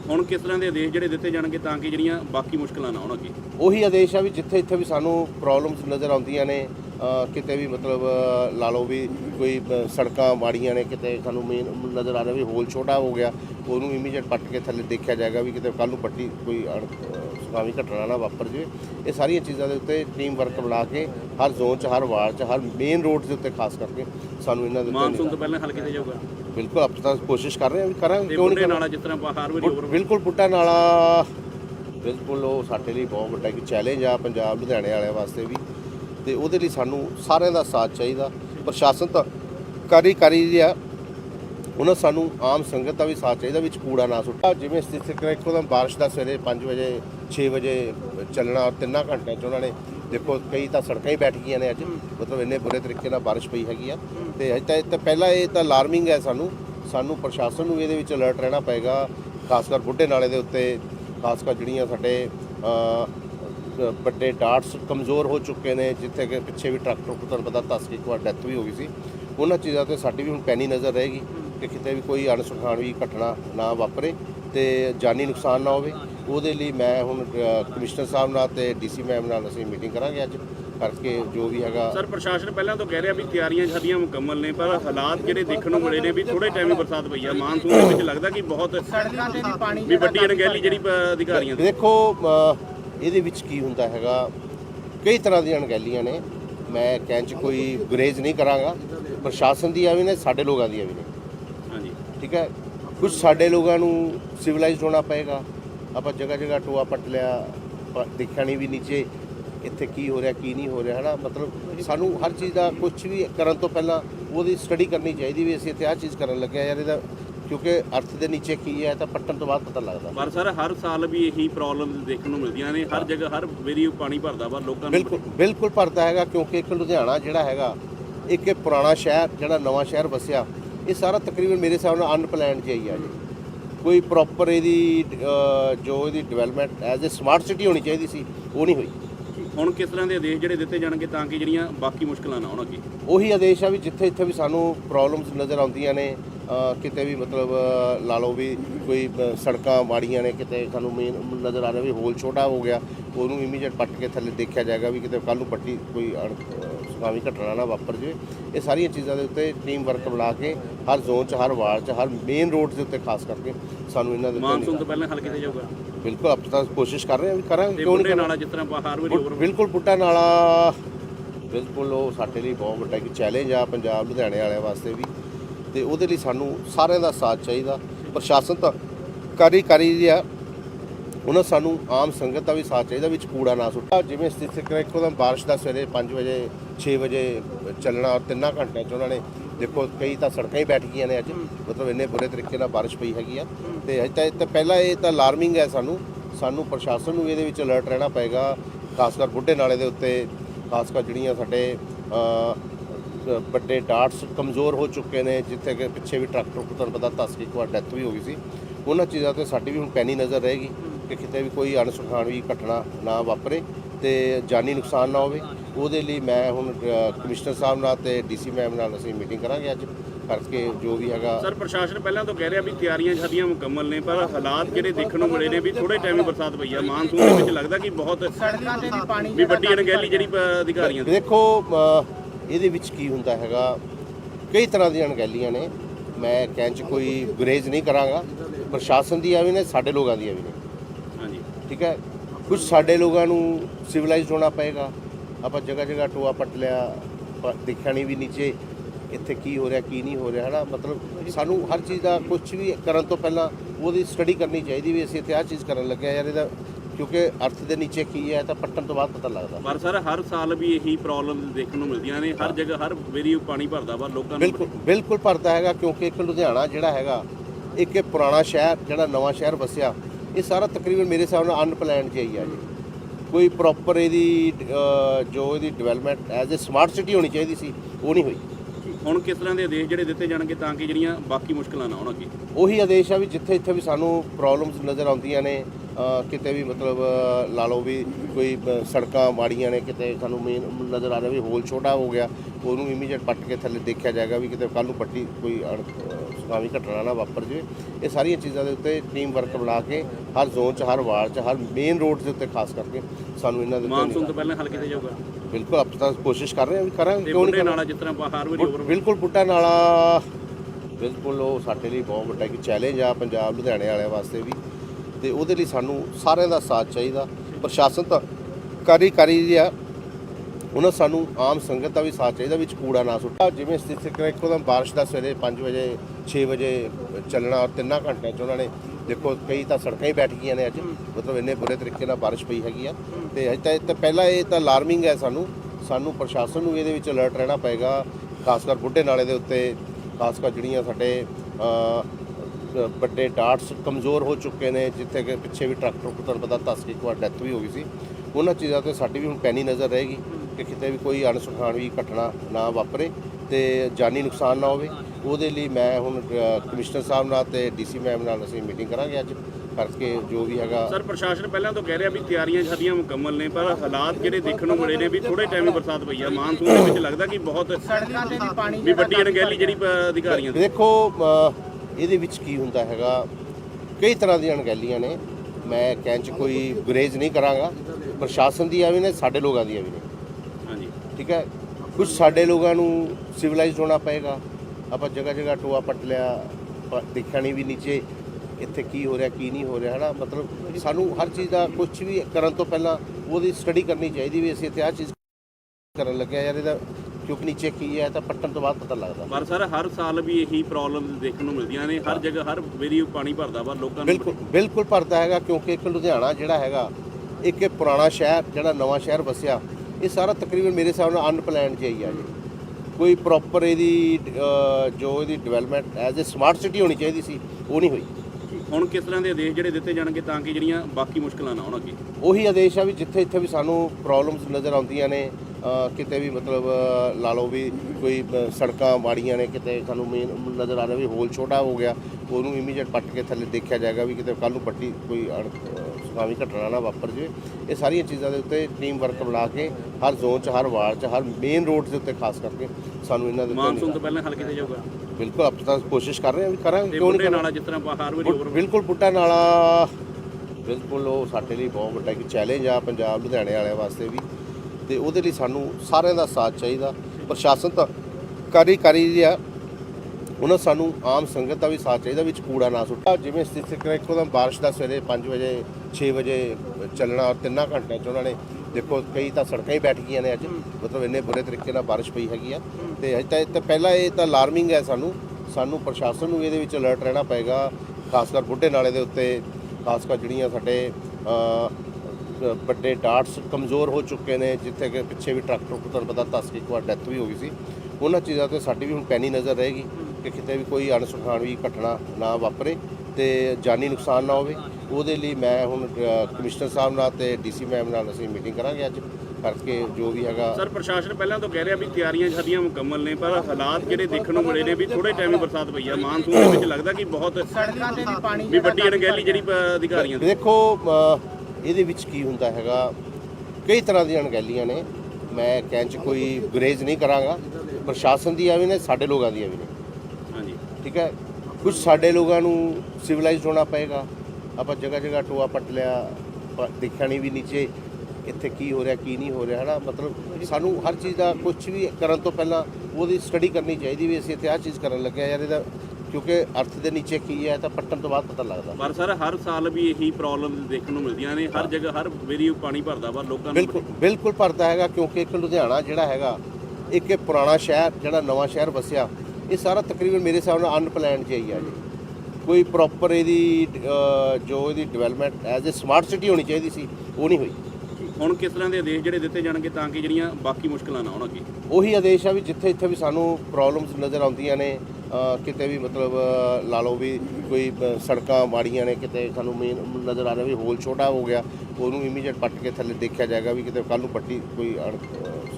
[SPEAKER 2] ਹੁਣ ਕਿਸ ਤਰ੍ਹਾਂ ਦੇ ਆਦੇਸ਼ ਜਿਹੜੇ ਦਿੱਤੇ ਜਾਣਗੇ ਤਾਂ ਕਿ ਜਿਹੜੀਆਂ ਬਾਕੀ ਮੁਸ਼ਕਲਾਂ ਨਾ ਆਉਣ ਅੱਗੇ?
[SPEAKER 1] ਉਹੀ ਆਦੇਸ਼ ਆ ਵੀ ਜਿੱਥੇ ਇੱਥੇ ਵੀ ਸਾਨੂੰ ਪ੍ਰੋਬਲਮਸ ਨਜ਼ਰ ਆਉਂਦੀਆਂ ਨੇ ਕਿਤੇ ਵੀ ਮਤਲਬ ਲਾ ਲਓ ਵੀ ਕੋਈ ਸੜਕਾਂ ਮਾੜੀਆਂ ਨੇ ਕਿਤੇ ਸਾਨੂੰ ਮੇਨ ਨਜ਼ਰ ਆ ਰਿਹਾ ਵੀ ਹੋਲ ਛੋਟਾ ਹੋ ਗਿਆ ਉਹਨੂੰ ਇਮੀਡੀਏਟ ਪੱਟ ਕੇ ਥੱਲੇ ਦੇਖਿਆ ਜਾਏਗਾ ਵੀ ਕਿਤੇ ਕੱਲ ਨੂੰ ਪੱਟੀ ਕੋਈ ਸੁਨਾਮੀ ਘਟਨਾ ਨਾ ਵਾਪਰ ਜਾਵੇ। ਇਹ ਸਾਰੀਆਂ ਚੀਜ਼ਾਂ ਦੇ ਉੱਤੇ ਟੀਮ ਵਰਕ ਬਣਾ ਕੇ ਹਰ ਜ਼ੋਨ 'ਚ ਹਰ ਵਾਰਡ 'ਚ ਹਰ ਮੇਨ ਰੋਡ ਦੇ ਉੱਤੇ ਖਾਸ ਕਰਕੇ ਸਾਨੂੰ ਇਹਨਾਂ ਦੇ ਉੱਤੇ
[SPEAKER 2] ਮਾਨਸੂਨ ਤੋਂ ਪਹਿਲਾਂ ਹੱਲ ਕੀਤਾ ਜਾਊਗਾ।
[SPEAKER 1] ਬਿਲਕੁਲ ਆਪਾਂ ਤਾਂ ਕੋਸ਼ਿਸ਼ ਕਰ ਰਹੇ ਹਾਂ ਵੀ ਕਰਾਂਗੇ ਕਿਉਂ ਨਹੀਂ
[SPEAKER 2] ਨਾਲਾ ਜਿਸ ਤਰ੍ਹਾਂ ਹਰ ਵਾਰੀ
[SPEAKER 1] ਬਿਲਕੁਲ ਪੁੱਟਾ ਨਾਲਾ ਬਿਲਕੁਲ ਉਹ ਸਾਡੇ ਲਈ ਬਹੁਤ ਵੱਡਾ ਇੱਕ ਚੈਲੰਜ ਆ ਪੰਜਾਬ ਲੁਧਿਆਣੇ ਵਾਲਿਆਂ ਵਾਸਤੇ ਵੀ। ਤੇ ਉਹਦੇ ਲਈ ਸਾਨੂੰ ਸਾਰਿਆਂ ਦਾ ਸਾਥ ਚਾਹੀਦਾ। ਪ੍ਰਸ਼ਾਸਨ ਤਾਂ ਕਰੀ ਕਰੀ ਰਿਹਾ ਉਹਨਾਂ ਸਾਨੂੰ ਆਮ ਸੰਗਤ ਦਾ ਵੀ ਸਾਥ ਚਾਹੀਦਾ ਵਿੱਚ ਕੂੜਾ ਨਾ ਸੁੱਟਾ ਜਿਵੇਂ ਸਥਿਤੀ ਕਰ ਇੱਕੋਦਮ ਬਾਰਿਸ਼ ਦਾ ਸਵੇਰੇ 5 ਵਜੇ 6 ਵਜੇ ਚੱਲਣਾ ਔਰ ਤਿੰਨਾਂ ਘੰਟਿਆਂ 'ਚ ਉਹਨਾਂ ਨੇ ਦੇਖੋ ਕਈ ਤਾਂ ਸੜਕਾਂ ਹੀ ਬੈਠ ਗਈਆਂ ਨੇ ਅੱਜ। ਮਤਲਬ ਇੰਨੇ ਬੁਰੇ ਤਰੀਕੇ ਨਾਲ ਬਾਰਿਸ਼ ਪਈ ਹੈਗੀ ਆ। ਤੇ ਅਜੇ ਤਾਂ ਇਹ ਤਾਂ ਪਹਿਲਾਂ ਇਹ ਤਾਂ ਅਲਾਰਮਿੰਗ ਹੈ ਸਾਨੂੰ। ਸਾਨੂੰ ਪ੍ਰਸ਼ਾਸਨ ਨੂੰ ਇਹਦੇ ਵਿੱਚ ਅਲਰਟ ਰਹਿਣਾ ਪਏਗਾ, ਖਾਸ ਕਰ ਬੁੱਢੇ ਨਾਲੇ ਦੇ ਉੱਤੇ, ਖਾਸ ਕਰ ਜਿਹੜੀਆਂ ਸਾਡੇ ਵੱਡੇ ਡਾਟਸ ਕਮਜ਼ੋਰ ਹੋ ਚੁੱਕੇ ਨੇ ਜਿੱਥੇ ਕਿ ਪਿੱਛੇ ਵੀ ਟਰੱਕ ਟਰੁੱਕ ਤੁਹਾਨੂੰ ਪਤਾ ਦੱਸ ਕੇ ਇੱਕ ਵਾਰ ਡੈਥ ਵੀ ਹੋ ਗਈ ਸੀ। ਉਹਨਾਂ ਚੀਜ਼ਾਂ ਤੇ ਸਾਡੀ ਵੀ ਹੁਣ ਪੈਣੀ ਨਜ਼ਰ ਰਹੇਗੀ ਕਿ ਕਿਤੇ ਵੀ ਕੋਈ ਅਣਸੁਖਾਵੀ ਘਟਨਾ ਨਾ ਵਾਪਰੇ ਤੇ ਜਾਨੀ ਨੁਕਸਾਨ ਨਾ ਹੋਵੇ। ਉਹਦੇ ਲਈ ਮੈਂ ਹੁਣ ਕਮਿਸ਼ਨਰ ਸਾਹਿਬ ਨਾਲ ਤੇ ਡੀਸੀ ਮੈਮ ਨਾਲ ਅਸੀਂ ਮੀਟਿੰਗ ਕਰਾਂਗੇ ਅੱਜ ਕਰਕੇ ਜੋ ਵੀ ਹੈਗਾ।
[SPEAKER 2] ਸਰ ਪ੍ਰਸ਼ਾਸਨ ਪਹਿਲਾਂ ਤੋਂ ਕਹਿ ਰਿਹਾ ਵੀ ਤਿਆਰੀਆਂ ਸਾਡੀਆਂ ਮੁਕੰਮਲ ਨੇ ਪਰ ਹਾਲਾਤ ਜਿਹੜੇ ਦੇਖਣ ਨੂੰ ਮਿਲੇ ਨੇ ਵੀ ਥੋੜੇ ਟਾਈਮ ਹੀ ਬਰਸਾਤ ਪਈ ਆ। ਮਾਨਸੂਨ ਦੇ ਵਿੱਚ ਲੱਗਦਾ ਕਿ ਬਹੁਤ
[SPEAKER 3] ਸੜਕਾਂ ਤੇ ਵੀ ਪਾਣੀ
[SPEAKER 2] ਵੀ ਵੱਡੀ ਅਣਗਹਿਲੀ ਜਿਹੜੀ ਅਧਿਕਾਰੀਆਂ ਦੀ
[SPEAKER 1] ਦੇਖੋ ਇਹਦੇ ਵਿੱਚ ਕੀ ਹੁੰਦਾ ਹੈਗਾ? ਕਈ ਤਰ੍ਹਾਂ ਦੀਆਂ ਅਣਗਹਿਲੀਆਂ ਨੇ। ਮੈਂ ਕਹਿਣ ਚ ਕੋਈ ਗੁਰੇਜ਼ ਨਹੀਂ ਕਰਾਂਗਾ। ਪ੍ਰਸ਼ਾਸਨ ਦੀਆਂ ਵੀ ਨੇ ਸਾਡੇ ਲੋਕਾਂ ਦੀਆਂ ਵੀ ਨੇ।
[SPEAKER 2] ਹਾਂਜੀ।
[SPEAKER 1] ਠੀਕ ਹੈ? ਕੁਝ ਸਾਡੇ ਲੋਕਾਂ ਨੂੰ ਸਿਵਲਾਈਜ਼ਡ ਹੋਣਾ ਪਏਗਾ। ਆਪਾਂ ਜਗ੍ਹਾ ਜਗ੍ਹਾ ਟੋਆ ਪੱਟ ਲਿਆ ਦੇਖਿਆ ਨਹੀਂ ਵੀ ਨੀਚੇ ਇੱਥੇ ਕੀ ਹੋ ਰਿਹਾ ਕੀ ਨਹੀਂ ਹੋ ਰਿਹਾ ਹਨਾ? ਮਤਲਬ ਸਾਨੂੰ ਹਰ ਚੀਜ਼ ਦਾ ਕੁਝ ਵੀ ਕਰਨ ਤੋਂ ਪਹਿਲਾਂ ਉਹਦੀ ਸਟੱਡੀ ਕਰਨੀ ਚਾਹੀਦੀ ਵੀ ਅਸੀਂ ਇੱਥੇ ਆਹ ਚੀਜ਼ ਕਰਨ ਲੱਗੇ ਹਾਂ ਯਾਰ ਇਹਦਾ ਕਿਉਂਕਿ ਅਰਥ ਦੇ ਨੀਚੇ ਕੀ ਹੈ ਤਾਂ ਪੱਟਣ ਤੋਂ ਬਾਅਦ ਪਤਾ ਲੱਗਦਾ।
[SPEAKER 2] ਪਰ ਸਰ ਹਰ ਸਾਲ ਵੀ ਇਹੀ ਪ੍ਰੋਬਲਮ ਦੇਖਣ ਨੂੰ ਮਿਲਦੀਆਂ ਨੇ। ਹਰ ਜਗ੍ਹਾ ਹਰ ਵੇਰੀ ਪਾਣੀ ਭਰਦਾ ਵਾ ਲੋਕਾਂ ਨੂੰ।
[SPEAKER 1] ਬਿਲਕੁਲ ਬਿਲਕੁਲ ਭਰਦਾ ਹੈਗਾ ਕਿਉਂਕਿ ਇੱਕ ਲੁਧਿਆਣਾ ਜਿਹੜਾ ਹੈਗਾ ਇੱਕ ਇਹ ਪੁਰਾਣਾ ਸ਼ਹਿਰ ਜਿਹੜਾ ਨਵਾਂ ਸ਼ਹਿਰ ਵਸਿਆ ਇਹ ਸਾਰਾ ਤਕਰੀਬਨ ਮੇਰੇ ਹਿਸਾਬ ਨਾਲ ਅਨਪਲਾਨਡ ਜਿਹਾ ਹੀ ਆ ਜੀ। ਕੋਈ ਪ੍ਰੋਪਰ ਇਹਦੀ ਜੋ ਇਹਦੀ development as a smart city ਹੋਣੀ ਚਾਹੀਦੀ ਸੀ ਉਹ ਨਹੀਂ ਹੋਈ।
[SPEAKER 2] ਹੁਣ ਕਿਸ ਤਰ੍ਹਾਂ ਦੇ ਆਦੇਸ਼ ਜਿਹੜੇ ਦਿੱਤੇ ਜਾਣਗੇ ਤਾਂ ਕਿ ਜਿਹੜੀਆਂ ਬਾਕੀ ਮੁਸ਼ਕਲਾਂ ਨਾ ਆਉਣ ਅੱਗੇ?
[SPEAKER 1] ਉਹੀ ਆਦੇਸ਼ ਆ ਵੀ ਜਿੱਥੇ ਇੱਥੇ ਵੀ ਸਾਨੂੰ ਪ੍ਰੋਬਲਮਸ ਨਜ਼ਰ ਆਉਂਦੀਆਂ ਨੇ ਕਿਤੇ ਵੀ ਮਤਲਬ ਲਾ ਲਓ ਵੀ ਕੋਈ ਸੜਕਾਂ ਮਾੜੀਆਂ ਨੇ ਕਿਤੇ ਸਾਨੂੰ ਮੇਨ ਨਜ਼ਰ ਆ ਰਿਹਾ ਵੀ ਹੋਲ ਛੋਟਾ ਹੋ ਗਿਆ ਉਹਨੂੰ ਇਮੀਡੀਏਟ ਪੱਟ ਕੇ ਥੱਲੇ ਦੇਖਿਆ ਜਾਏਗਾ ਵੀ ਕਿਤੇ ਕੱਲ ਨੂੰ ਪੱਟੀ ਕੋਈ ਸੁਨਾਮੀ ਘਟਨਾ ਨਾ ਵਾਪਰ ਜਾਵੇ। ਇਹ ਸਾਰੀਆਂ ਚੀਜ਼ਾਂ ਦੇ ਉੱਤੇ ਟੀਮ ਵਰਕ ਬਣਾ ਕੇ ਹਰ ਜ਼ੋਨ 'ਚ ਹਰ ਵਾਰਡ 'ਚ ਹਰ ਮੇਨ ਰੋਡ ਦੇ ਉੱਤੇ ਖਾਸ ਕਰਕੇ ਸਾਨੂੰ ਇਹਨਾਂ ਦੇ
[SPEAKER 2] ਮਾਨਸੂਨ ਤੋਂ ਪਹਿਲਾਂ ਹੱਲ ਕੀਤਾ ਜਾਊਗਾ।
[SPEAKER 1] ਬਿਲਕੁਲ ਆਪਾਂ ਤਾਂ ਕੋਸ਼ਿਸ਼ ਕਰ ਰਹੇ ਹਾਂ ਵੀ ਕਰਾਂਗੇ ਕਿਉਂ ਨਹੀਂ
[SPEAKER 2] ਨਾਲਾ ਜਿਸ ਤਰ੍ਹਾਂ ਆਪਾਂ ਹਰ ਵਾਰੀ over
[SPEAKER 1] ਬਿਲਕੁਲ ਪੁੱਟਾ ਨਾਲਾ ਬਿਲਕੁਲ ਉਹ ਸਾਡੇ ਲਈ ਬਹੁਤ ਵੱਡਾ ਇੱਕ ਚੈਲੰਜ ਆ ਪੰਜਾਬ ਲੁਧਿਆਣੇ ਵਾਲਿਆਂ ਵਾਸਤੇ ਵੀ। ਤੇ ਉਹਦੇ ਲਈ ਸਾਨੂੰ ਸਾਰਿਆਂ ਦਾ ਸਾਥ ਚਾਹੀਦਾ। ਪ੍ਰਸ਼ਾਸਨ ਤਾਂ ਕਰੀ ਕਰੀ ਰਿਹਾ ਉਹਨਾਂ ਸਾਨੂੰ ਆਮ ਸੰਗਤ ਦਾ ਵੀ ਸਾਥ ਚਾਹੀਦਾ ਵਿੱਚ ਕੂੜਾ ਨਾ ਸੁੱਟਾ ਜਿਵੇਂ ਸਥਿਤੀ ਕਰ ਇੱਕੋਦਮ ਬਾਰਿਸ਼ ਦਾ ਸਵੇਰੇ 5 ਵਜੇ 6 ਵਜੇ ਚੱਲਣਾ ਔਰ ਤਿੰਨਾਂ ਘੰਟਿਆਂ 'ਚ ਉਹਨਾਂ ਨੇ ਦੇਖੋ ਕਈ ਤਾਂ ਸੜਕਾਂ ਹੀ ਬੈਠ ਗਈਆਂ ਨੇ ਅੱਜ। ਮਤਲਬ ਇੰਨੇ ਬੁਰੇ ਤਰੀਕੇ ਨਾਲ ਬਾਰਿਸ਼ ਪਈ ਹੈਗੀ ਆ। ਤੇ ਅਜੇ ਤਾਂ ਇਹ ਤਾਂ ਪਹਿਲਾਂ ਇਹ ਤਾਂ ਅਲਾਰਮਿੰਗ ਹੈ ਸਾਨੂੰ। ਸਾਨੂੰ ਪ੍ਰਸ਼ਾਸਨ ਨੂੰ ਇਹਦੇ ਵਿੱਚ ਅਲਰਟ ਰਹਿਣਾ ਪਏਗਾ। ਖਾਸ ਕਰ ਬੁੱਢੇ ਨਾਲੇ ਦੇ ਉੱਤੇ, ਖਾਸ ਕਰ ਜਿਹੜੀਆਂ ਸਾਡੇ ਵੱਡੇ ਡਾਟਸ ਕਮਜ਼ੋਰ ਹੋ ਚੁੱਕੇ ਨੇ ਜਿੱਥੇ ਕਿ ਪਿੱਛੇ ਵੀ ਟਰੱਕ ਟਰੁੱਕ ਤੁਹਾਨੂੰ ਪਤਾ ਦੱਸ ਕੇ ਇੱਕ ਵਾਰ ਡੈਥ ਵੀ ਹੋ ਗਈ ਸੀ। ਉਹਨਾਂ ਚੀਜ਼ਾਂ ਤੇ ਸਾਡੀ ਵੀ ਹੁਣ ਪੈਣੀ ਨਜ਼ਰ ਰਹੇਗੀ ਕਿ ਕਿਤੇ ਵੀ ਕੋਈ ਅਣਸੁਖਾਵੀ ਘਟਨਾ ਨਾ ਵਾਪਰੇ ਤੇ ਜਾਨੀ ਨੁਕਸਾਨ ਨਾ ਹੋਵੇ। ਉਹਦੇ ਲਈ ਮੈਂ ਹੁਣ ਕਮਿਸ਼ਨਰ ਸਾਹਿਬ ਨਾਲ ਤੇ ਡੀਸੀ ਮੈਮ ਨਾਲ ਅਸੀਂ ਮੀਟਿੰਗ ਕਰਾਂਗੇ ਅੱਜ ਕਰਕੇ ਜੋ ਵੀ ਹੈਗਾ।
[SPEAKER 2] ਸਰ ਪ੍ਰਸ਼ਾਸਨ ਪਹਿਲਾਂ ਤੋਂ ਕਹਿ ਰਿਹਾ ਵੀ ਤਿਆਰੀਆਂ ਸਾਡੀਆਂ ਮੁਕੰਮਲ ਨੇ ਪਰ ਹਾਲਾਤ ਜਿਹੜੇ ਦੇਖਣ ਨੂੰ ਮਿਲੇ ਨੇ ਵੀ ਥੋੜੇ ਟਾਈਮ ਹੀ ਬਰਸਾਤ ਪਈ ਆ। ਮਾਨਸੂਨ ਦੇ ਵਿੱਚ ਲੱਗਦਾ ਕਿ ਬਹੁਤ
[SPEAKER 3] ਸੜਕਾਂ ਤੇ ਵੀ ਪਾਣੀ
[SPEAKER 2] ਵੀ ਵੱਡੀ ਅਣਗਹਿਲੀ ਜਿਹੜੀ ਅਧਿਕਾਰੀਆਂ ਦੀ
[SPEAKER 1] ਦੇਖੋ ਇਹਦੇ ਵਿੱਚ ਕੀ ਹੁੰਦਾ ਹੈਗਾ? ਕਈ ਤਰ੍ਹਾਂ ਦੀਆਂ ਅਣਗਹਿਲੀਆਂ ਨੇ। ਮੈਂ ਕਹਿਣ ਚ ਕੋਈ ਗੁਰੇਜ਼ ਨਹੀਂ ਕਰਾਂਗਾ। ਪ੍ਰਸ਼ਾਸਨ ਦੀਆਂ ਵੀ ਨੇ ਸਾਡੇ ਲੋਕਾਂ ਦੀਆਂ ਵੀ ਨੇ।
[SPEAKER 2] ਹਾਂਜੀ।
[SPEAKER 1] ਠੀਕ ਹੈ? ਕੁਝ ਸਾਡੇ ਲੋਕਾਂ ਨੂੰ ਸਿਵਲਾਈਜ਼ਡ ਹੋਣਾ ਪਏਗਾ। ਆਪਾਂ ਜਗ੍ਹਾ ਜਗ੍ਹਾ ਟੋਆ ਪੱਟ ਲਿਆ ਦੇਖਿਆ ਨਹੀਂ ਵੀ ਨੀਚੇ ਇੱਥੇ ਕੀ ਹੋ ਰਿਹਾ ਕੀ ਨਹੀਂ ਹੋ ਰਿਹਾ ਹੈ ਨਾ ਮਤਲਬ ਸਾਨੂੰ ਹਰ ਚੀਜ਼ ਦਾ ਕੁਝ ਵੀ ਕਰਨ ਤੋਂ ਪਹਿਲਾਂ ਉਹਦੀ ਸਟੱਡੀ ਕਰਨੀ ਚਾਹੀਦੀ ਵੀ ਅਸੀਂ ਇੱਥੇ ਆਹ ਚੀਜ਼ ਕਰਨ ਲੱਗੇ ਹਾਂ ਯਾਰ ਇਹਦਾ ਕਿਉਂਕਿ ਅਰਥ ਦੇ ਨੀਚੇ ਕੀ ਹੈ ਤਾਂ ਪੱਟਣ ਤੋਂ ਬਾਅਦ ਪਤਾ ਲੱਗਦਾ।
[SPEAKER 2] ਪਰ ਸਰ ਹਰ ਸਾਲ ਵੀ ਇਹੀ ਪ੍ਰੋਬਲਮ ਦੇਖਣ ਨੂੰ ਮਿਲਦੀਆਂ ਨੇ। ਹਰ ਜਗ੍ਹਾ ਹਰ ਵੇਰੀ ਪਾਣੀ ਭਰਦਾ ਵਾ ਲੋਕਾਂ ਨੂੰ
[SPEAKER 1] ਬਿਲਕੁਲ ਬਿਲਕੁਲ ਭਰਦਾ ਹੈਗਾ ਕਿਉਂਕਿ ਇੱਕ ਲੁਧਿਆਣਾ ਜਿਹੜਾ ਹੈਗਾ ਇੱਕ ਇਹ ਪੁਰਾਣਾ ਸ਼ਹਿਰ ਜਿਹੜਾ ਨਵਾਂ ਸ਼ਹਿਰ ਵਸਿਆ ਇਹ ਸਾਰਾ ਤਕਰੀਬਨ ਮੇਰੇ ਹਿਸਾਬ ਨਾਲ ਅਨਪਲੈਨਡ ਜਿਹਾ ਹੀ ਆ ਜੀ। ਕੋਈ ਪ੍ਰੋਪਰ ਇਹਦੀ ਜੋ ਇਹਦੀ development as a smart city ਹੋਣੀ ਚਾਹੀਦੀ ਸੀ ਉਹ ਨਹੀਂ ਹੋਈ।
[SPEAKER 2] ਹੁਣ ਕਿਸ ਤਰ੍ਹਾਂ ਦੇ ਆਦੇਸ਼ ਜਿਹੜੇ ਦਿੱਤੇ ਜਾਣਗੇ ਤਾਂ ਕਿ ਜਿਹੜੀਆਂ ਬਾਕੀ ਮੁਸ਼ਕਲਾਂ ਨਾ ਆਉਣ ਅੱਗੇ?
[SPEAKER 1] ਉਹੀ ਆਦੇਸ਼ ਆ ਵੀ ਜਿੱਥੇ ਇੱਥੇ ਵੀ ਸਾਨੂੰ ਪ੍ਰੋਬਲਮਸ ਨਜ਼ਰ ਆਉਂਦੀਆਂ ਨੇ ਕਿਤੇ ਵੀ ਮਤਲਬ ਲਾ ਲਓ ਵੀ ਕੋਈ ਸੜਕਾਂ ਮਾੜੀਆਂ ਨੇ ਕਿਤੇ ਸਾਨੂੰ ਮੇਨ ਨਜ਼ਰ ਆ ਰਿਹਾ ਵੀ ਹੋਲ ਛੋਟਾ ਹੋ ਗਿਆ ਉਹਨੂੰ ਇਮੀਡੀਏਟ ਪੱਟ ਕੇ ਥੱਲੇ ਦੇਖਿਆ ਜਾਏਗਾ ਵੀ ਕਿਤੇ ਕੱਲ ਨੂੰ ਪੱਟੀ ਕੋਈ ਸੁਨਾਮੀ ਘਟਨਾ ਨਾ ਵਾਪਰ ਜਾਵੇ। ਇਹ ਸਾਰੀਆਂ ਚੀਜ਼ਾਂ ਦੇ ਉੱਤੇ ਟੀਮ ਵਰਕ ਬਣਾ ਕੇ ਹਰ ਜ਼ੋਨ 'ਚ ਹਰ ਵਾਰਡ 'ਚ ਹਰ ਮੇਨ ਰੋਡ ਦੇ ਉੱਤੇ ਖਾਸ ਕਰਕੇ ਸਾਨੂੰ ਇਹਨਾਂ ਦੇ
[SPEAKER 2] ਮਾਨਸੂਨ ਤੋਂ ਪਹਿਲਾਂ ਹੱਲ ਕੀਤਾ ਜਾਊਗਾ?
[SPEAKER 1] ਬਿਲਕੁਲ ਆਪਾਂ ਤਾਂ ਕੋਸ਼ਿਸ਼ ਕਰ ਰਹੇ ਹਾਂ ਵੀ ਕਰਾਂਗੇ ਕਿਉਂ ਨਹੀਂ
[SPEAKER 2] ਨਾਲਾ ਜਿਸ ਤਰ੍ਹਾਂ ਹਰ ਵਾਰੀ ਓਵਰ
[SPEAKER 1] ਬਿਲਕੁਲ ਬੁੱਟਾ ਨਾਲਾ ਬਿਲਕੁਲ ਉਹ ਸਾਡੇ ਲਈ ਬਹੁਤ ਵੱਡਾ ਇੱਕ ਚੈਲੰਜ ਆ ਪੰਜਾਬ ਲੁਧਿਆਣੇ ਵਾਲਿਆਂ ਵਾਸਤੇ ਵੀ। ਤੇ ਉਹਦੇ ਲਈ ਸਾਨੂੰ ਸਾਰਿਆਂ ਦਾ ਸਾਥ ਚਾਹੀਦਾ। ਪ੍ਰਸ਼ਾਸਨ ਤਾਂ ਕਰੀ ਕਰੀ ਰਿਹਾ ਉਹਨਾਂ ਸਾਨੂੰ ਆਮ ਸੰਗਤ ਦਾ ਵੀ ਸਾਥ ਚਾਹੀਦਾ ਵਿੱਚ ਕੂੜਾ ਨਾ ਸੁੱਟਾ। ਜਿਵੇਂ ਸਥਿਤੀ ਕਰ ਇੱਕੋਦਮ ਬਾਰਿਸ਼ ਦਾ ਸਵੇਰੇ 5 ਵਜੇ 6 ਵਜੇ ਚੱਲਣਾ ਔਰ ਤਿੰਨਾਂ ਘੰਟਿਆਂ 'ਚ ਉਹਨਾਂ ਨੇ ਦੇਖੋ ਕਈ ਤਾਂ ਸੜਕਾਂ ਹੀ ਬੈਠ ਗਈਆਂ ਨੇ ਅੱਜ। ਮਤਲਬ ਇੰਨੇ ਬੁਰੇ ਤਰੀਕੇ ਨਾਲ ਬਾਰਿਸ਼ ਪਈ ਹੈਗੀ ਆ। ਤੇ ਅਜੇ ਤਾਂ ਇਹ ਤਾਂ ਪਹਿਲਾਂ ਇਹ ਤਾਂ ਅਲਾਰਮਿੰਗ ਹੈ ਸਾਨੂੰ। ਸਾਨੂੰ ਪ੍ਰਸ਼ਾਸਨ ਨੂੰ ਇਹਦੇ ਵਿੱਚ ਅਲਰਟ ਰਹਿਣਾ ਪਏਗਾ। ਖਾਸ ਕਰ ਬੁੱਢੇ ਨਾਲੇ ਦੇ ਉੱਤੇ ਖਾਸ ਕਰ ਜਿਹੜੀਆਂ ਸਾਡੇ ਵੱਡੇ ਡਾਟਸ ਕਮਜ਼ੋਰ ਹੋ ਚੁੱਕੇ ਨੇ ਜਿੱਥੇ ਕਿ ਪਿੱਛੇ ਵੀ ਟਰੱਕ ਟਰੁੱਕ ਤੁਹਾਨੂੰ ਪਤਾ ਧੱਸ ਕੇ ਇੱਕ ਵਾਰ ਡੈਥ ਵੀ ਹੋ ਗਈ ਸੀ। ਉਹਨਾਂ ਚੀਜ਼ਾਂ ਤੇ ਸਾਡੀ ਵੀ ਹੁਣ ਪੈਣੀ ਨਜ਼ਰ ਰਹੇਗੀ ਕਿ ਕਿਤੇ ਵੀ ਕੋਈ ਅਣਸੁਖਾਵੀ ਘਟਨਾ ਨਾ ਵਾਪਰੇ। ਤੇ ਜਾਨੀ ਨੁਕਸਾਨ ਨਾ ਹੋਵੇ। ਉਹਦੇ ਲਈ ਮੈਂ ਹੁਣ ਕਮਿਸ਼ਨਰ ਸਾਹਿਬ ਨਾਲ ਤੇ ਡੀਸੀ ਮੈਮ ਨਾਲ ਅਸੀਂ ਮੀਟਿੰਗ ਕਰਾਂਗੇ ਅੱਜ ਕਰਕੇ ਜੋ ਵੀ ਹੈਗਾ।
[SPEAKER 2] ਸਰ ਪ੍ਰਸ਼ਾਸਨ ਪਹਿਲਾਂ ਤੋਂ ਕਹਿ ਰਿਹਾ ਵੀ ਤਿਆਰੀਆਂ ਸਾਡੀਆਂ ਮੁਕੰਮਲ ਨੇ ਪਰ ਹਾਲਾਤ ਜਿਹੜੇ ਦੇਖਣ ਨੂੰ ਮਿਲੇ ਨੇ ਵੀ ਥੋੜੇ ਟਾਈਮ ਹੀ ਬਰਸਾਤ ਪਈ ਆ। ਮਾਨਸੂਨ ਦੇ ਵਿੱਚ ਲੱਗਦਾ ਕਿ ਬਹੁਤ
[SPEAKER 3] ਸੜਕਾਂ ਤੇ ਵੀ ਪਾਣੀ
[SPEAKER 2] ਵੀ ਵੱਡੀ ਅਣਗਹਿਲੀ ਜਿਹੜੀ ਅਧਿਕਾਰੀਆਂ ਦੀ।
[SPEAKER 1] ਦੇਖੋ ਇਹਦੇ ਵਿੱਚ ਕੀ ਹੁੰਦਾ ਹੈਗਾ ਕਈ ਤਰ੍ਹਾਂ ਦੀਆਂ ਅਣਗਹਿਲੀਆਂ ਨੇ। ਮੈਂ ਕਹਿਣ ਚ ਕੋਈ ਗੁਰੇਜ਼ ਨਹੀਂ ਕਰਾਂਗਾ। ਪ੍ਰਸ਼ਾਸਨ ਦੀਆਂ ਵੀ ਨੇ ਸਾਡੇ ਲੋਕਾਂ ਦੀਆਂ ਵੀ ਨੇ।
[SPEAKER 2] ਹਾਂਜੀ।
[SPEAKER 1] ਠੀਕ ਹੈ? ਕੁਝ ਸਾਡੇ ਲੋਕਾਂ ਨੂੰ ਸਿਵਲਾਈਜ਼ਡ ਹੋਣਾ ਪਏਗਾ। ਆਪਾਂ ਜਗ੍ਹਾ ਜਗ੍ਹਾ ਟੋਆ ਪੱਟ ਲਿਆ ਦੇਖਿਆ ਨਹੀਂ ਵੀ ਨੀਚੇ ਇੱਥੇ ਕੀ ਹੋ ਰਿਹਾ ਕੀ ਨਹੀਂ ਹੋ ਰਿਹਾ ਹੈ ਨਾ ਮਤਲਬ ਸਾਨੂੰ ਹਰ ਚੀਜ਼ ਦਾ ਕੁਝ ਵੀ ਕਰਨ ਤੋਂ ਪਹਿਲਾਂ ਉਹਦੀ ਸਟੱਡੀ ਕਰਨੀ ਚਾਹੀਦੀ ਵੀ ਅਸੀਂ ਇੱਥੇ ਆਹ ਚੀਜ਼ ਕਰਨ ਲੱਗੇ ਹਾਂ ਯਾਰ ਇਹਦਾ ਕਿਉਂਕਿ ਨੀਚੇ ਕੀ ਹੈ ਤਾਂ ਪੱਟਣ ਤੋਂ ਬਾਅਦ ਪਤਾ ਲੱਗਦਾ।
[SPEAKER 2] ਪਰ ਸਰ ਹਰ ਸਾਲ ਵੀ ਇਹੀ ਪ੍ਰੋਬਲਮ ਦੇਖਣ ਨੂੰ ਮਿਲਦੀਆਂ ਨੇ। ਹਰ ਜਗ੍ਹਾ ਹਰ ਵੇਰੀ ਪਾਣੀ ਭਰਦਾ ਵਾ ਲੋਕਾਂ ਨੂੰ
[SPEAKER 1] ਬਿਲਕੁਲ ਬਿਲਕੁਲ ਭਰਦਾ ਹੈਗਾ ਕਿਉਂਕਿ ਇੱਕ ਲੁਧਿਆਣਾ ਜਿਹੜਾ ਹੈਗਾ ਇੱਕ ਇਹ ਪੁਰਾਣਾ ਸ਼ਹਿਰ ਜਿਹੜਾ ਨਵਾਂ ਸ਼ਹਿਰ ਵਸਿਆ ਇਹ ਸਾਰਾ ਤਕਰੀਬਨ ਮੇਰੇ ਹਿਸਾਬ ਨਾਲ ਅਨਪਲੈਨਡ ਜਿਹਾ ਹੀ ਆ ਜੀ। ਕੋਈ ਪ੍ਰੋਪਰ ਇਹਦੀ ਜੋ ਇਹਦੀ development as a smart city ਹੋਣੀ ਚਾਹੀਦੀ ਸੀ ਉਹ ਨਹੀਂ ਹੋਈ।
[SPEAKER 2] ਹੁਣ ਕਿਸ ਤਰ੍ਹਾਂ ਦੇ ਆਦੇਸ਼ ਜਿਹੜੇ ਦਿੱਤੇ ਜਾਣਗੇ ਤਾਂ ਕਿ ਜਿਹੜੀਆਂ ਬਾਕੀ ਮੁਸ਼ਕਲਾਂ ਨਾ ਆਉਣ ਅੱਗੇ?
[SPEAKER 1] ਉਹੀ ਆਦੇਸ਼ ਆ ਵੀ ਜਿੱਥੇ ਇੱਥੇ ਵੀ ਸਾਨੂੰ ਪ੍ਰੋਬਲਮਸ ਨਜ਼ਰ ਆਉਂਦੀਆਂ ਨੇ ਕਿਤੇ ਵੀ ਮਤਲਬ ਲਾ ਲਓ ਵੀ ਕੋਈ ਸੜਕਾਂ ਮਾੜੀਆਂ ਨੇ ਕਿਤੇ ਸਾਨੂੰ ਮੇਨ ਨਜ਼ਰ ਆ ਰਿਹਾ ਵੀ ਹੋਲ ਛੋਟਾ ਹੋ ਗਿਆ ਉਹਨੂੰ ਇਮੀਡੀਏਟ ਪੱਟ ਕੇ ਥੱਲੇ ਦੇਖਿਆ ਜਾਏਗਾ ਵੀ ਕਿਤੇ ਕੱਲ ਨੂੰ ਪੱਟੀ ਕੋਈ ਸੁਨਾਮੀ ਘਟਨਾ ਨਾ ਵਾਪਰ ਜਾਵੇ। ਇਹ ਸਾਰੀਆਂ ਚੀਜ਼ਾਂ ਦੇ ਉੱਤੇ ਟੀਮ ਵਰਕ ਬਣਾ ਕੇ ਹਰ ਜ਼ੋਨ 'ਚ ਹਰ ਵਾਰਡ 'ਚ ਹਰ ਮੇਨ ਰੋਡ ਦੇ ਉੱਤੇ ਖਾਸ ਕਰਕੇ ਸਾਨੂੰ ਇਹਨਾਂ ਦੇ ਉੱਤੇ
[SPEAKER 2] ਮਾਨਸੂਨ ਤੋਂ ਪਹਿਲਾਂ ਹੱਲ ਕੀਤਾ ਜਾਊਗਾ?
[SPEAKER 1] ਬਿਲਕੁਲ ਆਪਾਂ ਤਾਂ ਕੋਸ਼ਿਸ਼ ਕਰ ਰਹੇ ਹਾਂ ਵੀ ਕਰਾਂਗੇ ਕਿਉਂ ਨਹੀਂ
[SPEAKER 2] ਨਾਲਾ ਜਿਸ ਤਰ੍ਹਾਂ ਹਰ ਵਾਰੀ ਓਵਰ
[SPEAKER 1] ਬਿਲਕੁਲ ਬੁੱਟਾ ਨਾਲਾ। ਬਿਲਕੁਲ ਉਹ ਸਾਡੇ ਲਈ ਬਹੁਤ ਵੱਡਾ ਇੱਕ ਚੈਲੰਜ ਆ ਪੰਜਾਬ ਲੁਧਿਆਣੇ ਵਾਲਿਆਂ ਵਾਸਤੇ ਵੀ। ਤੇ ਉਹਦੇ ਲਈ ਸਾਨੂੰ ਸਾਰਿਆਂ ਦਾ ਸਾਥ ਚਾਹੀਦਾ। ਪ੍ਰਸ਼ਾਸਨ ਤਾਂ ਕਰੀ ਕਰੀ ਰਿਹਾ। ਉਹਨਾਂ ਸਾਨੂੰ ਆਮ ਸੰਗਤ ਦਾ ਵੀ ਸਾਥ ਚਾਹੀਦਾ ਵਿੱਚ ਕੂੜਾ ਨਾ ਸੁੱਟਾ। ਜਿਵੇਂ ਸਥਿਤੀ ਕਰ ਇੱਕੋਦਮ ਬਾਰਿਸ਼ ਦਾ ਸਵੇਰੇ 5 ਵਜੇ 6 ਵਜੇ ਚੱਲਣਾ ਔਰ ਤਿੰਨਾਂ ਘੰਟਿਆਂ 'ਚ ਉਹਨਾਂ ਨੇ ਦੇਖੋ ਕਈ ਤਾਂ ਸੜਕਾਂ ਹੀ ਬੈਠ ਗਈਆਂ ਨੇ ਅੱਜ, ਮਤਲਬ ਇੰਨੇ ਬੁਰੇ ਤਰੀਕੇ ਨਾਲ ਬਾਰਿਸ਼ ਪਈ ਹੈਗੀ ਆ। ਤੇ ਅਜੇ ਤਾਂ ਇਹ ਤਾਂ ਪਹਿਲਾਂ ਇਹ ਤਾਂ ਅਲਾਰਮਿੰਗ ਹੈ ਸਾਨੂੰ ਸਾਨੂੰ ਪ੍ਰਸ਼ਾਸਨ ਨੂੰ ਇਹਦੇ ਵਿੱਚ ਅਲਰਟ ਰਹਿਣਾ ਪਏਗਾ, ਖਾਸ ਕਰ ਬੁੱਢੇ ਨਾਲੇ ਦੇ ਉੱਤੇ, ਖਾਸ ਕਰ ਜਿਹੜੀਆਂ ਸਾਡੇ ਵੱਡੇ ਡਾਟਸ ਕਮਜ਼ੋਰ ਹੋ ਚੁੱਕੇ ਨੇ, ਜਿੱਥੇ ਕਿ ਪਿੱਛੇ ਵੀ ਟਰੱਕ ਟਰੁੱਕ ਤੁਹਾਨੂੰ ਪਤਾ ਧੱਸ ਕੇ ਇੱਕ ਵਾਰ ਡੈਥ ਵੀ ਹੋ ਗਈ ਸੀ। ਉਹਨਾਂ ਚੀਜ਼ਾਂ ਤੇ ਸਾਡੀ ਵੀ ਹੁਣ ਪੈਣੀ ਨਜ਼ਰ ਰਹੇਗੀ। ਕਿ ਕਿਤੇ ਵੀ ਕੋਈ ਅਣਸੁਖਾਵੀ ਘਟਨਾ ਨਾ ਵਾਪਰੇ ਤੇ ਜਾਨੀ ਨੁਕਸਾਨ ਨਾ ਹੋਵੇ। ਉਹਦੇ ਲਈ ਮੈਂ ਹੁਣ ਕਮਿਸ਼ਨਰ ਸਾਹਿਬ ਨਾਲ ਤੇ ਡੀਸੀ ਮੈਮ ਨਾਲ ਅਸੀਂ ਮੀਟਿੰਗ ਕਰਾਂਗੇ ਅੱਜ। ਕਰਕੇ ਜੋ ਵੀ ਹੈਗਾ
[SPEAKER 2] ਸਰ ਪ੍ਰਸ਼ਾਸਨ ਪਹਿਲਾਂ ਤੋਂ ਕਹਿ ਰਿਹਾ ਵੀ ਤਿਆਰੀਆਂ ਸਾਡੀਆਂ ਮੁਕੰਮਲ ਨੇ ਪਰ ਹਾਲਾਤ ਜਿਹੜੇ ਦੇਖਣ ਨੂੰ ਮਿਲੇ ਨੇ ਵੀ ਥੋੜੇ ਟਾਈਮ ਹੀ ਬਰਸਾਤ ਪਈ ਆ। ਮਾਨਸੂਨ ਦੇ ਵਿੱਚ ਲੱਗਦਾ ਕਿ ਬਹੁਤ
[SPEAKER 3] ਵੀ
[SPEAKER 2] ਵੱਡੀ ਅਣਗਹਿਲੀ ਜਿਹੜੀ ਅਧਿਕਾਰੀਆਂ ਦੀ।
[SPEAKER 1] ਦੇਖੋ ਇਹਦੇ ਵਿੱਚ ਕੀ ਹੁੰਦਾ ਹੈਗਾ ਕਈ ਤਰ੍ਹਾਂ ਦੀਆਂ ਅਣਗਹਿਲੀਆਂ ਨੇ। ਮੈਂ ਕਹਿਣ ਚ ਕੋਈ ਗੁਰੇਜ਼ ਨਹੀਂ ਕਰਾਂਗਾ। ਪ੍ਰਸ਼ਾਸਨ ਦੀਆਂ ਵੀ ਨੇ ਸਾਡੇ ਲੋਕਾਂ ਦੀਆਂ ਵੀ ਨੇ। ਠੀਕ ਹੈ? ਕੁਝ ਸਾਡੇ ਲੋਕਾਂ ਨੂੰ ਸਿਵਲਾਈਜ਼ਡ ਹੋਣਾ ਪਏਗਾ। ਆਪਾਂ ਜਗ੍ਹਾ ਜਗ੍ਹਾ ਟੋਆ ਪੱਟ ਲਿਆ ਦੇਖਿਆ ਨਹੀਂ ਵੀ ਨੀਚੇ ਇੱਥੇ ਕੀ ਹੋ ਰਿਹਾ ਕੀ ਨਹੀਂ ਹੋ ਰਿਹਾ ਹੈ ਨਾ ਮਤਲਬ ਸਾਨੂੰ ਹਰ ਚੀਜ਼ ਦਾ ਕੁਝ ਵੀ ਕਰਨ ਤੋਂ ਪਹਿਲਾਂ ਉਹਦੀ ਸਟੱਡੀ ਕਰਨੀ ਚਾਹੀਦੀ ਵੀ ਅਸੀਂ ਇੱਥੇ ਆਹ ਚੀਜ਼ ਕਰਨ ਲੱਗੇ ਹਾਂ ਯਾਰ ਇਹਦਾ ਕਿਉਂਕਿ ਅਰਥ ਦੇ ਨੀਚੇ ਕੀ ਹੈ ਤਾਂ ਪੱਟਣ ਤੋਂ ਬਾਅਦ ਪਤਾ ਲੱਗਦਾ।
[SPEAKER 2] ਪਰ ਸਰ ਹਰ ਸਾਲ ਵੀ ਇਹੀ ਪ੍ਰੋਬਲਮ ਦੇਖਣ ਨੂੰ ਮਿਲਦੀਆਂ ਨੇ। ਹਰ ਜਗ੍ਹਾ ਹਰ ਵੇਰੀ ਪਾਣੀ ਭਰਦਾ ਵਾ ਲੋਕਾਂ ਨੂੰ
[SPEAKER 1] ਬਿਲਕੁਲ ਬਿਲਕੁਲ ਭਰਦਾ ਹੈਗਾ ਕਿਉਂਕਿ ਇੱਕ ਲੁਧਿਆਣਾ ਜਿਹੜਾ ਹੈਗਾ ਇੱਕ ਇਹ ਪੁਰਾਣਾ ਸ਼ਹਿਰ ਜਿਹੜਾ ਨਵਾਂ ਸ਼ਹਿਰ ਵਸਿਆ ਇਹ ਸਾਰਾ ਤਕਰੀਬਨ ਮੇਰੇ ਹਿਸਾਬ ਨਾਲ ਅਨਪਲਾਨਡ ਜਿਹਾ ਹੀ ਆ ਜੀ। ਕੋਈ ਪ੍ਰੋਪਰ ਇਹਦੀ ਜੋ ਇਹਦੀ development as a smart city ਹੋਣੀ ਚਾਹੀਦੀ ਸੀ ਉਹ ਨਹੀਂ ਹੋਈ।
[SPEAKER 2] ਹੁਣ ਕਿਸ ਤਰ੍ਹਾਂ ਦੇ ਆਦੇਸ਼ ਜਿਹੜੇ ਦਿੱਤੇ ਜਾਣਗੇ ਤਾਂ ਕਿ ਜਿਹੜੀਆਂ ਬਾਕੀ ਮੁਸ਼ਕਲਾਂ ਨਾ ਆਉਣ ਅੱਗੇ?
[SPEAKER 1] ਉਹੀ ਆਦੇਸ਼ ਆ ਵੀ ਜਿੱਥੇ ਇੱਥੇ ਵੀ ਸਾਨੂੰ ਪ੍ਰੋਬਲਮਸ ਨਜ਼ਰ ਆਉਂਦੀਆਂ ਨੇ ਕਿਤੇ ਵੀ ਮਤਲਬ ਲਾ ਲਓ ਵੀ ਕੋਈ ਸੜਕਾਂ ਮਾੜੀਆਂ ਨੇ ਕਿਤੇ ਸਾਨੂੰ ਮੇਨ ਨਜ਼ਰ ਆ ਰਿਹਾ ਵੀ ਹੋਲ ਛੋਟਾ ਹੋ ਗਿਆ ਉਹਨੂੰ ਇਮੀਡੀਏਟ ਪੱਟ ਕੇ ਥੱਲੇ ਦੇਖਿਆ ਜਾਏਗਾ ਵੀ ਕਿਤੇ ਕੱਲ ਨੂੰ ਵੱਡੀ ਕੋਈ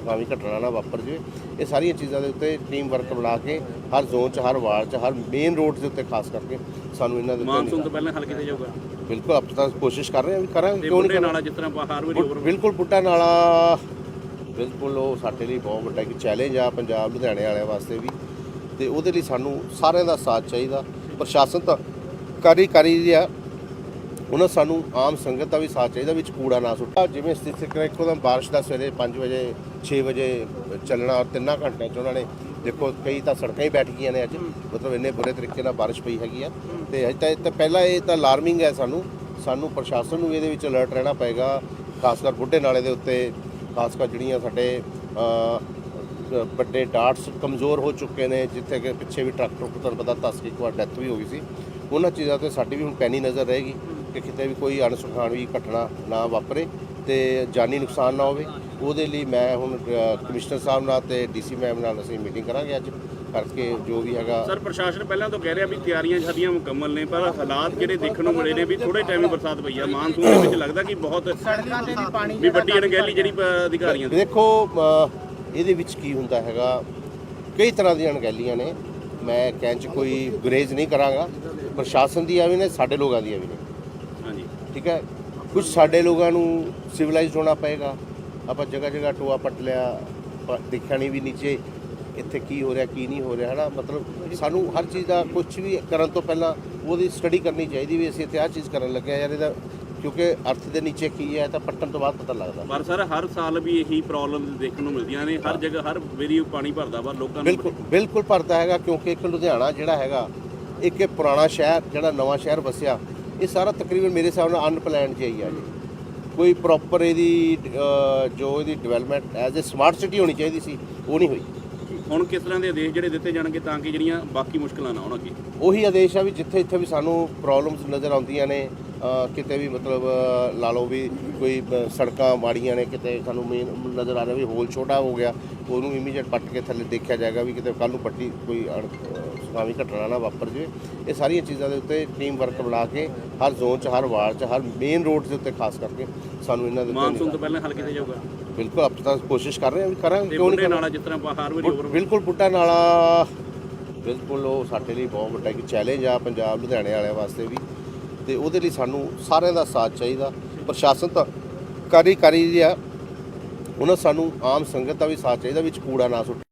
[SPEAKER 1] ਸੁਨਾਮੀ ਘਟਨਾ ਨਾ ਵਾਪਰ ਜਾਵੇ ਇਹ ਸਾਰੀਆਂ ਚੀਜ਼ਾਂ ਦੇ ਉੱਤੇ ਟੀਮ ਵਰਕ ਬਣਾ ਕੇ ਹਰ ਜ਼ੋਨ 'ਚ ਹਰ ਵਾਰਡ 'ਚ ਹਰ ਮੇਨ ਰੋਡ ਦੇ ਉੱਤੇ ਖਾਸ ਕਰਕੇ ਸਾਨੂੰ ਇਹਨਾਂ ਦੇ ਉੱਤੇ
[SPEAKER 2] ਮਾਨਸੂਨ ਤੋਂ ਪਹਿਲਾਂ ਹੱਲ ਕੀਤਾ ਜਾਊਗਾ।
[SPEAKER 1] ਬਿਲਕੁਲ ਆਪਾਂ ਤਾਂ ਕੋਸ਼ਿਸ਼ ਕਰ ਰਹੇ ਹਾਂ ਵੀ ਕਰਾਂਗੇ ਕਿਉਂ ਨਹੀਂ
[SPEAKER 2] ਨਾਲਾ ਜਿਸ ਤਰ੍ਹਾਂ ਹਰ ਵਾਰੀ
[SPEAKER 1] ਬਿਲ-
[SPEAKER 2] over
[SPEAKER 1] ਬਿਲਕੁਲ ਬੁੱਢਾ ਨਾਲਾ ਬਿਲਕੁਲ ਉਹ ਸਾਡੇ ਲਈ ਬਹੁਤ ਵੱਡਾ ਇੱਕ ਚੈਲੰਜ ਆ ਪੰਜਾਬ ਲੁਧਿਆਣੇ ਵਾਲਿਆਂ ਵਾਸਤੇ ਵੀ। ਤੇ ਉਹਦੇ ਲਈ ਸਾਨੂੰ ਸਾਰਿਆਂ ਦਾ ਸਾਥ ਚਾਹੀਦਾ। ਪ੍ਰਸ਼ਾਸਨ ਤਾਂ ਕਰੀ ਕਰੀ ਰਿਹਾ। ਉਹਨਾਂ ਸਾਨੂੰ ਆਮ ਸੰਗਤ ਦਾ ਵੀ ਸਾਥ ਚਾਹੀਦਾ ਵਿੱਚ ਕੂੜਾ ਨਾ ਸੁੱਟਾ ਜਿਵੇਂ ਸਥਿਤੀ ਕਰ ਇੱਕੋਦਮ ਬਾਰਿਸ਼ ਦਾ ਸਵੇਰੇ 5 ਵਜੇ 6 ਵਜੇ ਚੱਲਣਾ ਔਰ ਤਿੰਨਾਂ ਘੰਟਿਆਂ 'ਚ ਉਹਨਾਂ ਨੇ ਦੇਖੋ ਕਈ ਤਾਂ ਸੜਕਾਂ ਹੀ ਬੈਠ ਗਈਆਂ ਨੇ ਅੱਜ, ਮਤਲਬ ਇੰਨੇ ਬੁਰੇ ਤਰੀਕੇ ਨਾਲ ਬਾਰਿਸ਼ ਪਈ ਹੈਗੀ ਆ। ਤੇ ਅਜੇ ਤਾਂ ਇਹ ਤਾਂ ਪਹਿਲਾਂ ਇਹ ਤਾਂ ਅਲਾਰਮਿੰਗ ਹੈ ਸਾਨੂੰ ਸਾਨੂੰ ਪ੍ਰਸ਼ਾਸਨ ਨੂੰ ਇਹਦੇ ਵਿੱਚ ਅਲਰਟ ਰਹਿਣਾ ਪਏਗਾ ਖਾਸ ਕਰ ਬੁੱਢੇ ਨਾਲੇ ਦੇ ਉੱਤੇ ਖਾਸ ਕਰ ਜਿਹੜੀਆਂ ਸਾਡੇ ਵੱਡੇ ਡਾਟਸ ਕਮਜ਼ੋਰ ਹੋ ਚੁੱਕੇ ਨੇ, ਜਿੱਥੇ ਕਿ ਪਿੱਛੇ ਵੀ ਟਰੱਕ ਟਰੁੱਕ ਤੁਹਾਨੂੰ ਪਤਾ ਦੱਸ ਇੱਕ ਵਾਰ ਡੈਥ ਵੀ ਹੋ ਗਈ ਸੀ। ਉਹਨਾਂ ਚੀਜ਼ਾਂ ਤੇ ਸਾਡੀ ਵੀ ਹੁਣ ਪੈਣੀ ਨਜ਼ਰ ਰਹੇਗੀ। ਕਿ ਕਿਤੇ ਵੀ ਕੋਈ ਅਣਸੁਖਾਵੀ ਘਟਨਾ ਨਾ ਵਾਪਰੇ ਤੇ ਜਾਨੀ ਨੁਕਸਾਨ ਨਾ ਹੋਵੇ। ਉਹਦੇ ਲਈ ਮੈਂ ਹੁਣ ਕਮਿਸ਼ਨਰ ਸਾਹਿਬ ਨਾਲ ਤੇ ਡੀਸੀ ਮੈਮ ਨਾਲ ਅਸੀਂ ਮੀਟਿੰਗ ਕਰਾਂਗੇ ਅੱਜ ਕਰਕੇ ਜੋ ਵੀ ਹੈਗਾ।
[SPEAKER 2] ਸਰ ਪ੍ਰਸ਼ਾਸਨ ਪਹਿਲਾਂ ਤੋਂ ਕਹਿ ਰਿਹਾ ਵੀ ਤਿਆਰੀਆਂ ਸਾਡੀਆਂ ਮੁਕੰਮਲ ਨੇ ਪਰ ਹਾਲਾਤ ਜਿਹੜੇ ਦੇਖਣ ਨੂੰ ਮਿਲੇ ਨੇ ਵੀ ਥੋੜੇ ਟਾਈਮ ਹੀ ਬਰਸਾਤ ਪਈ ਆ। ਮਾਨਸੂਨ ਦੇ ਵਿੱਚ ਲੱਗਦਾ ਕਿ ਬਹੁਤ
[SPEAKER 3] ਵੀ
[SPEAKER 2] ਵੀ ਵੱਡੀ ਅਣਗਹਿਲੀ ਜਿਹੜੀ ਅਧਿਕਾਰੀਆਂ ਦੀ।
[SPEAKER 1] ਦੇਖੋ ਇਹਦੇ ਵਿੱਚ ਕੀ ਹੁੰਦਾ ਹੈਗਾ ਕਈ ਤਰ੍ਹਾਂ ਦੀਆਂ ਅਣਗਹਿਲੀਆਂ ਨੇ। ਮੈਂ ਕਹਿਣ ਚ ਕੋਈ ਗੁਰੇਜ਼ ਨਹੀਂ ਕਰਾਂਗਾ। ਪ੍ਰਸ਼ਾਸਨ ਦੀਆਂ ਵੀ ਨੇ ਸਾਡੇ ਲੋਕਾਂ ਦੀਆਂ ਵੀ ਨੇ। ਠੀਕ ਹੈ? ਕੁਝ ਸਾਡੇ ਲੋਕਾਂ ਨੂੰ ਸਿਵਲਾਈਜ਼ਡ ਹੋਣਾ ਪਏਗਾ। ਆਪਾਂ ਜਗ੍ਹਾ ਜਗ੍ਹਾ ਟੋਆ ਪੱਟ ਲਿਆ ਦੇਖਿਆ ਨਹੀਂ ਵੀ ਨੀਚੇ ਇੱਥੇ ਕੀ ਹੋ ਰਿਹਾ ਕੀ ਨਹੀਂ ਹੋ ਰਿਹਾ ਹਨਾ? ਮਤਲਬ ਸਾਨੂੰ ਹਰ ਚੀਜ਼ ਦਾ ਕੁਝ ਵੀ ਕਰਨ ਤੋਂ ਪਹਿਲਾਂ ਉਹਦੀ ਸਟੱਡੀ ਕਰਨੀ ਚਾਹੀਦੀ ਵੀ ਅਸੀਂ ਇੱਥੇ ਆਹ ਚੀਜ਼ ਕਰਨ ਲੱਗੇ ਹਾਂ ਯਾਰ ਇਹਦਾ ਕਿਉਂਕਿ ਅਰਥ ਦੇ ਨੀਚੇ ਕੀ ਹੈ ਤਾਂ ਪੱਟਣ ਤੋਂ ਬਾਅਦ ਪਤਾ ਲੱਗਦਾ।
[SPEAKER 2] ਪਰ ਸਰ ਹਰ ਸਾਲ ਵੀ ਇਹੀ ਪ੍ਰੋਬਲਮ ਦੇਖਣ ਨੂੰ ਮਿਲਦੀਆਂ ਨੇ। ਹਰ ਜਗ੍ਹਾ ਹਰ ਵੇਰੀ ਪਾਣੀ ਭਰਦਾ ਵਾ ਲੋਕਾਂ ਨੂੰ।
[SPEAKER 1] ਬਿਲਕੁਲ ਬਿਲਕੁਲ ਭਰਦਾ ਹੈਗਾ ਕਿਉਂਕਿ ਇੱਕ ਲੁਧਿਆਣਾ ਜਿਹੜਾ ਹੈਗਾ ਇੱਕ ਇਹ ਪੁਰਾਣਾ ਸ਼ਹਿਰ ਜਿਹੜਾ ਨਵਾਂ ਸ਼ਹਿਰ ਵਸਿਆ ਇਹ ਸਾਰਾ ਤਕਰੀਬਨ ਮੇਰੇ ਹਿਸਾਬ ਨਾਲ ਅਨਪਲਾਨਡ ਜਿਹਾ ਹੀ ਆ ਜੀ। ਕੋਈ ਪ੍ਰੋਪਰ ਇਹਦੀ ਜੋ ਇਹਦੀ development as a smart city ਹੋਣੀ ਚਾਹੀਦੀ ਸੀ ਉਹ ਨਹੀਂ ਹੋਈ।
[SPEAKER 2] ਹੁਣ ਕਿਸ ਤਰ੍ਹਾਂ ਦੇ ਆਦੇਸ਼ ਜਿਹੜੇ ਦਿੱਤੇ ਜਾਣਗੇ ਤਾਂ ਕਿ ਜਿਹੜੀਆਂ ਬਾਕੀ ਮੁਸ਼ਕਲਾਂ ਨਾ ਆਉਣ ਅੱਗੇ?
[SPEAKER 1] ਉਹੀ ਆਦੇਸ਼ ਆ ਵੀ ਜਿੱਥੇ ਇੱਥੇ ਵੀ ਸਾਨੂੰ ਪ੍ਰੋਬਲਮਸ ਨਜ਼ਰ ਆਉਂਦੀਆਂ ਨੇ ਕਿਤੇ ਵੀ ਮਤਲਬ ਲਾ ਲਓ ਵੀ ਕੋਈ ਸੜਕਾਂ ਮਾੜੀਆਂ ਨੇ ਕਿਤੇ ਸਾਨੂੰ ਮੇਨ ਨਜ਼ਰ ਆ ਰਿਹਾ ਵੀ ਹੋਲ ਛੋਟਾ ਹੋ ਗਿਆ ਉਹਨੂੰ ਇਮੀਡੀਏਟ ਪੱਟ ਕੇ ਥੱਲੇ ਦੇਖਿਆ ਜਾਏਗਾ ਵੀ ਕਿਤੇ ਕੱਲ ਨੂੰ ਵੱਡੀ ਕੋਈ ਸੁਨਾਮੀ ਘਟਨਾ ਨਾ ਵਾਪਰ ਜਾਵੇ ਇਹ ਸਾਰੀਆਂ ਚੀਜ਼ਾਂ ਦੇ ਉੱਤੇ ਟੀਮ ਵਰਕ ਬਣਾ ਕੇ ਹਰ ਜ਼ੋਨ 'ਚ ਹਰ ਵਾਰਡ 'ਚ ਹਰ ਮੇਨ ਰੋਡ ਦੇ ਉੱਤੇ ਖਾਸ ਕਰਕੇ ਸਾਨੂੰ ਇਹਨਾਂ ਦੇ ਉੱਤੇ
[SPEAKER 2] ਮਾਨਸੂਨ ਤੋਂ ਪਹਿਲਾਂ ਹੱਲ ਕੀਤਾ ਜਾਊਗਾ।
[SPEAKER 1] ਬਿਲਕੁਲ ਆਪਾਂ ਤਾਂ ਕੋਸ਼ਿਸ਼ ਕਰ ਰਹੇ ਹਾਂ ਵੀ ਕਰਾਂਗੇ ਕਿਉਂ ਨਹੀਂ
[SPEAKER 2] ਨਾਲਾ ਜਿਸ ਤਰ੍ਹਾਂ ਆਪਾਂ ਹਰ ਵਾਰੀ over
[SPEAKER 1] ਬਿਲਕੁਲ ਬੁੱਢਾ ਨਾਲਾ ਬਿਲਕੁਲ ਉਹ ਸਾਡੇ ਲਈ ਬਹੁਤ ਵੱਡਾ ਇੱਕ ਚੈਲੰਜ ਆ ਪੰਜਾਬ ਲੁਧਿਆਣੇ ਵਾਲਿਆਂ ਵਾਸਤੇ ਵੀ। ਤੇ ਉਹਦੇ ਲਈ ਸਾਨੂੰ ਸਾਰਿਆਂ ਦਾ ਸਾਥ ਚਾਹੀਦਾ। ਪ੍ਰਸ਼ਾਸਨ ਤਾਂ ਕਰੀ ਕਰੀ ਰਿਹਾ। ਉਹਨਾਂ ਸਾਨੂੰ ਆਮ ਸੰਗਤ ਦਾ ਵੀ ਸਾਥ ਚਾਹੀਦਾ ਵਿੱਚ ਕੂੜਾ ਨਾ ਸੁੱਟ